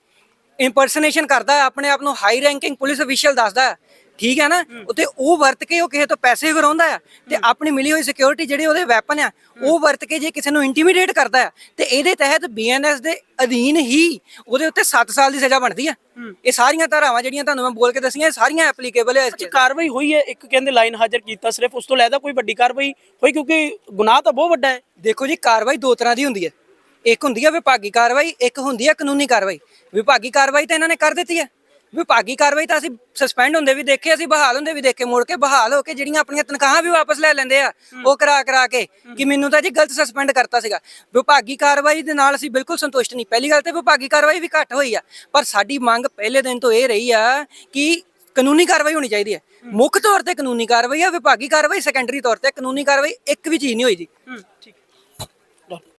ਇੰਪਰਸਨੇਸ਼ਨ ਕਰਦਾ ਆਪਣੇ ਆਪ ਨੂੰ ਹਾਈ ਰੈਂਕਿੰਗ ਪੁਲਿਸ ਅਫੀਸ਼ੀਅਲ ਦੱਸਦਾ ਠੀਕ ਹੈ ਨਾ? ਉਤੇ ਉਹ ਵਰਤ ਕੇ ਉਹ ਕਿਸੇ ਤੋਂ ਪੈਸੇ ਕਰਾਉਂਦਾ ਆ ਤੇ ਆਪਣੀ ਮਿਲੀ ਹੋਈ ਸਿਕਿਉਰਿਟੀ ਜਿਹੜੇ ਉਹਦੇ ਵੈਪਨ ਆ ਉਹ ਵਰਤ ਕੇ ਜੇ ਕਿਸੇ ਨੂੰ ਇੰਟੀਮੀਡੇਟ ਕਰਦਾ ਆ ਤੇ ਇਹਦੇ ਤਹਿਤ ਬੀਐਨਐਸ ਦੇ ਅਧੀਨ ਹੀ ਉਹਦੇ ਉੱਤੇ 7 ਸਾਲ ਦੀ ਸਜ਼ਾ ਬਣਦੀ ਆ। ਇਹ ਸਾਰੀਆਂ ਧਾਰਾਵਾਂ ਜਿਹੜੀਆਂ ਤੁਹਾਨੂੰ ਮੈਂ ਬੋਲ ਕੇ ਦੱਸੀਆਂ ਇਹ ਸਾਰੀਆਂ ਐਪਲੀਕੇਬਲ ਹੈ ਇਸ ਚ ਕਾਰਵਾਈ ਹੋਈ ਹੈ ਇੱਕ ਕਹਿੰਦੇ ਲਾਈਨ ਹਾਜ਼ਰ ਕੀਤਾ ਸਿਰਫ ਉਸ ਤੋਂ ਲੈਦਾ ਕੋਈ ਵੱਡੀ ਕਾਰਵਾਈ ਹੋਈ ਕਿਉਂਕਿ ਗੁਨਾਹ ਤਾਂ ਬਹੁਤ ਵੱਡਾ ਹੈ। ਦੇਖੋ ਜੀ ਕਾਰਵਾਈ ਦੋ ਤਰ੍ਹਾਂ ਦੀ ਹੁੰਦੀ ਹੈ। ਇੱਕ ਹੁੰਦੀ ਹੈ ਵਿਭਾਗੀ ਕਾਰਵਾਈ ਇੱਕ ਹੁੰਦੀ ਹੈ ਕਾਨੂੰਨੀ ਕਾਰਵਾਈ। ਵਿਭਾਗੀ ਕਾਰਵਾਈ ਤਾਂ ਇਹਨਾਂ ਨੇ ਕਰ ਦਿੱਤੀ ਹੈ ਵਿਭਾਗੀ ਕਾਰਵਾਈ ਤਾਂ ਅਸੀਂ ਸਸਪੈਂਡ ਹੁੰਦੇ ਵੀ ਦੇਖੇ ਅਸੀਂ ਬਹਾਲ ਹੁੰਦੇ ਵੀ ਦੇਖੇ ਮੁੜ ਕੇ ਬਹਾਲ ਹੋ ਕੇ ਜਿਹੜੀਆਂ ਆਪਣੀਆਂ ਤਨਖਾਹਾਂ ਵੀ ਵਾਪਸ ਲੈ ਲੈਂਦੇ ਆ ਉਹ ਕਰਾ ਕਰਾ ਕੇ ਕਿ ਮੈਨੂੰ ਤਾਂ ਜੀ ਗਲਤ ਸਸਪੈਂਡ ਕਰਤਾ ਸੀਗਾ। ਵਿਭਾਗੀ ਕਾਰਵਾਈ ਦੇ ਨਾਲ ਅਸੀਂ ਬਿਲਕੁਲ ਸੰਤੁਸ਼ਟ ਨਹੀਂ। ਪਹਿਲੀ ਗੱਲ ਤੇ ਵਿਭਾਗੀ ਕਾਰਵਾਈ ਵੀ ਘੱਟ ਹੋਈ ਆ ਪਰ ਸਾਡੀ ਮੰਗ ਪਹਿਲੇ ਦਿਨ ਤੋਂ ਇਹ ਰਹੀ ਆ ਕਿ ਕਾਨੂੰਨੀ ਕਾਰਵਾਈ ਹੋਣੀ ਚਾਹੀਦੀ ਹੈ। ਮੁੱਖ ਤੌਰ ਤੇ ਕਾਨੂੰਨੀ ਕਾਰਵਾਈ ਆ ਵਿਭਾਗੀ ਕਾਰਵਾਈ ਸੈਕੰਡਰੀ ਤੌਰ ਤੇ ਕਾਨੂੰਨੀ ਕਾਰਵਾਈ ਇੱਕ ਵੀ ਚੀਜ਼ ਨਹੀਂ ਹੋਈ ਜੀ। ਠੀਕ।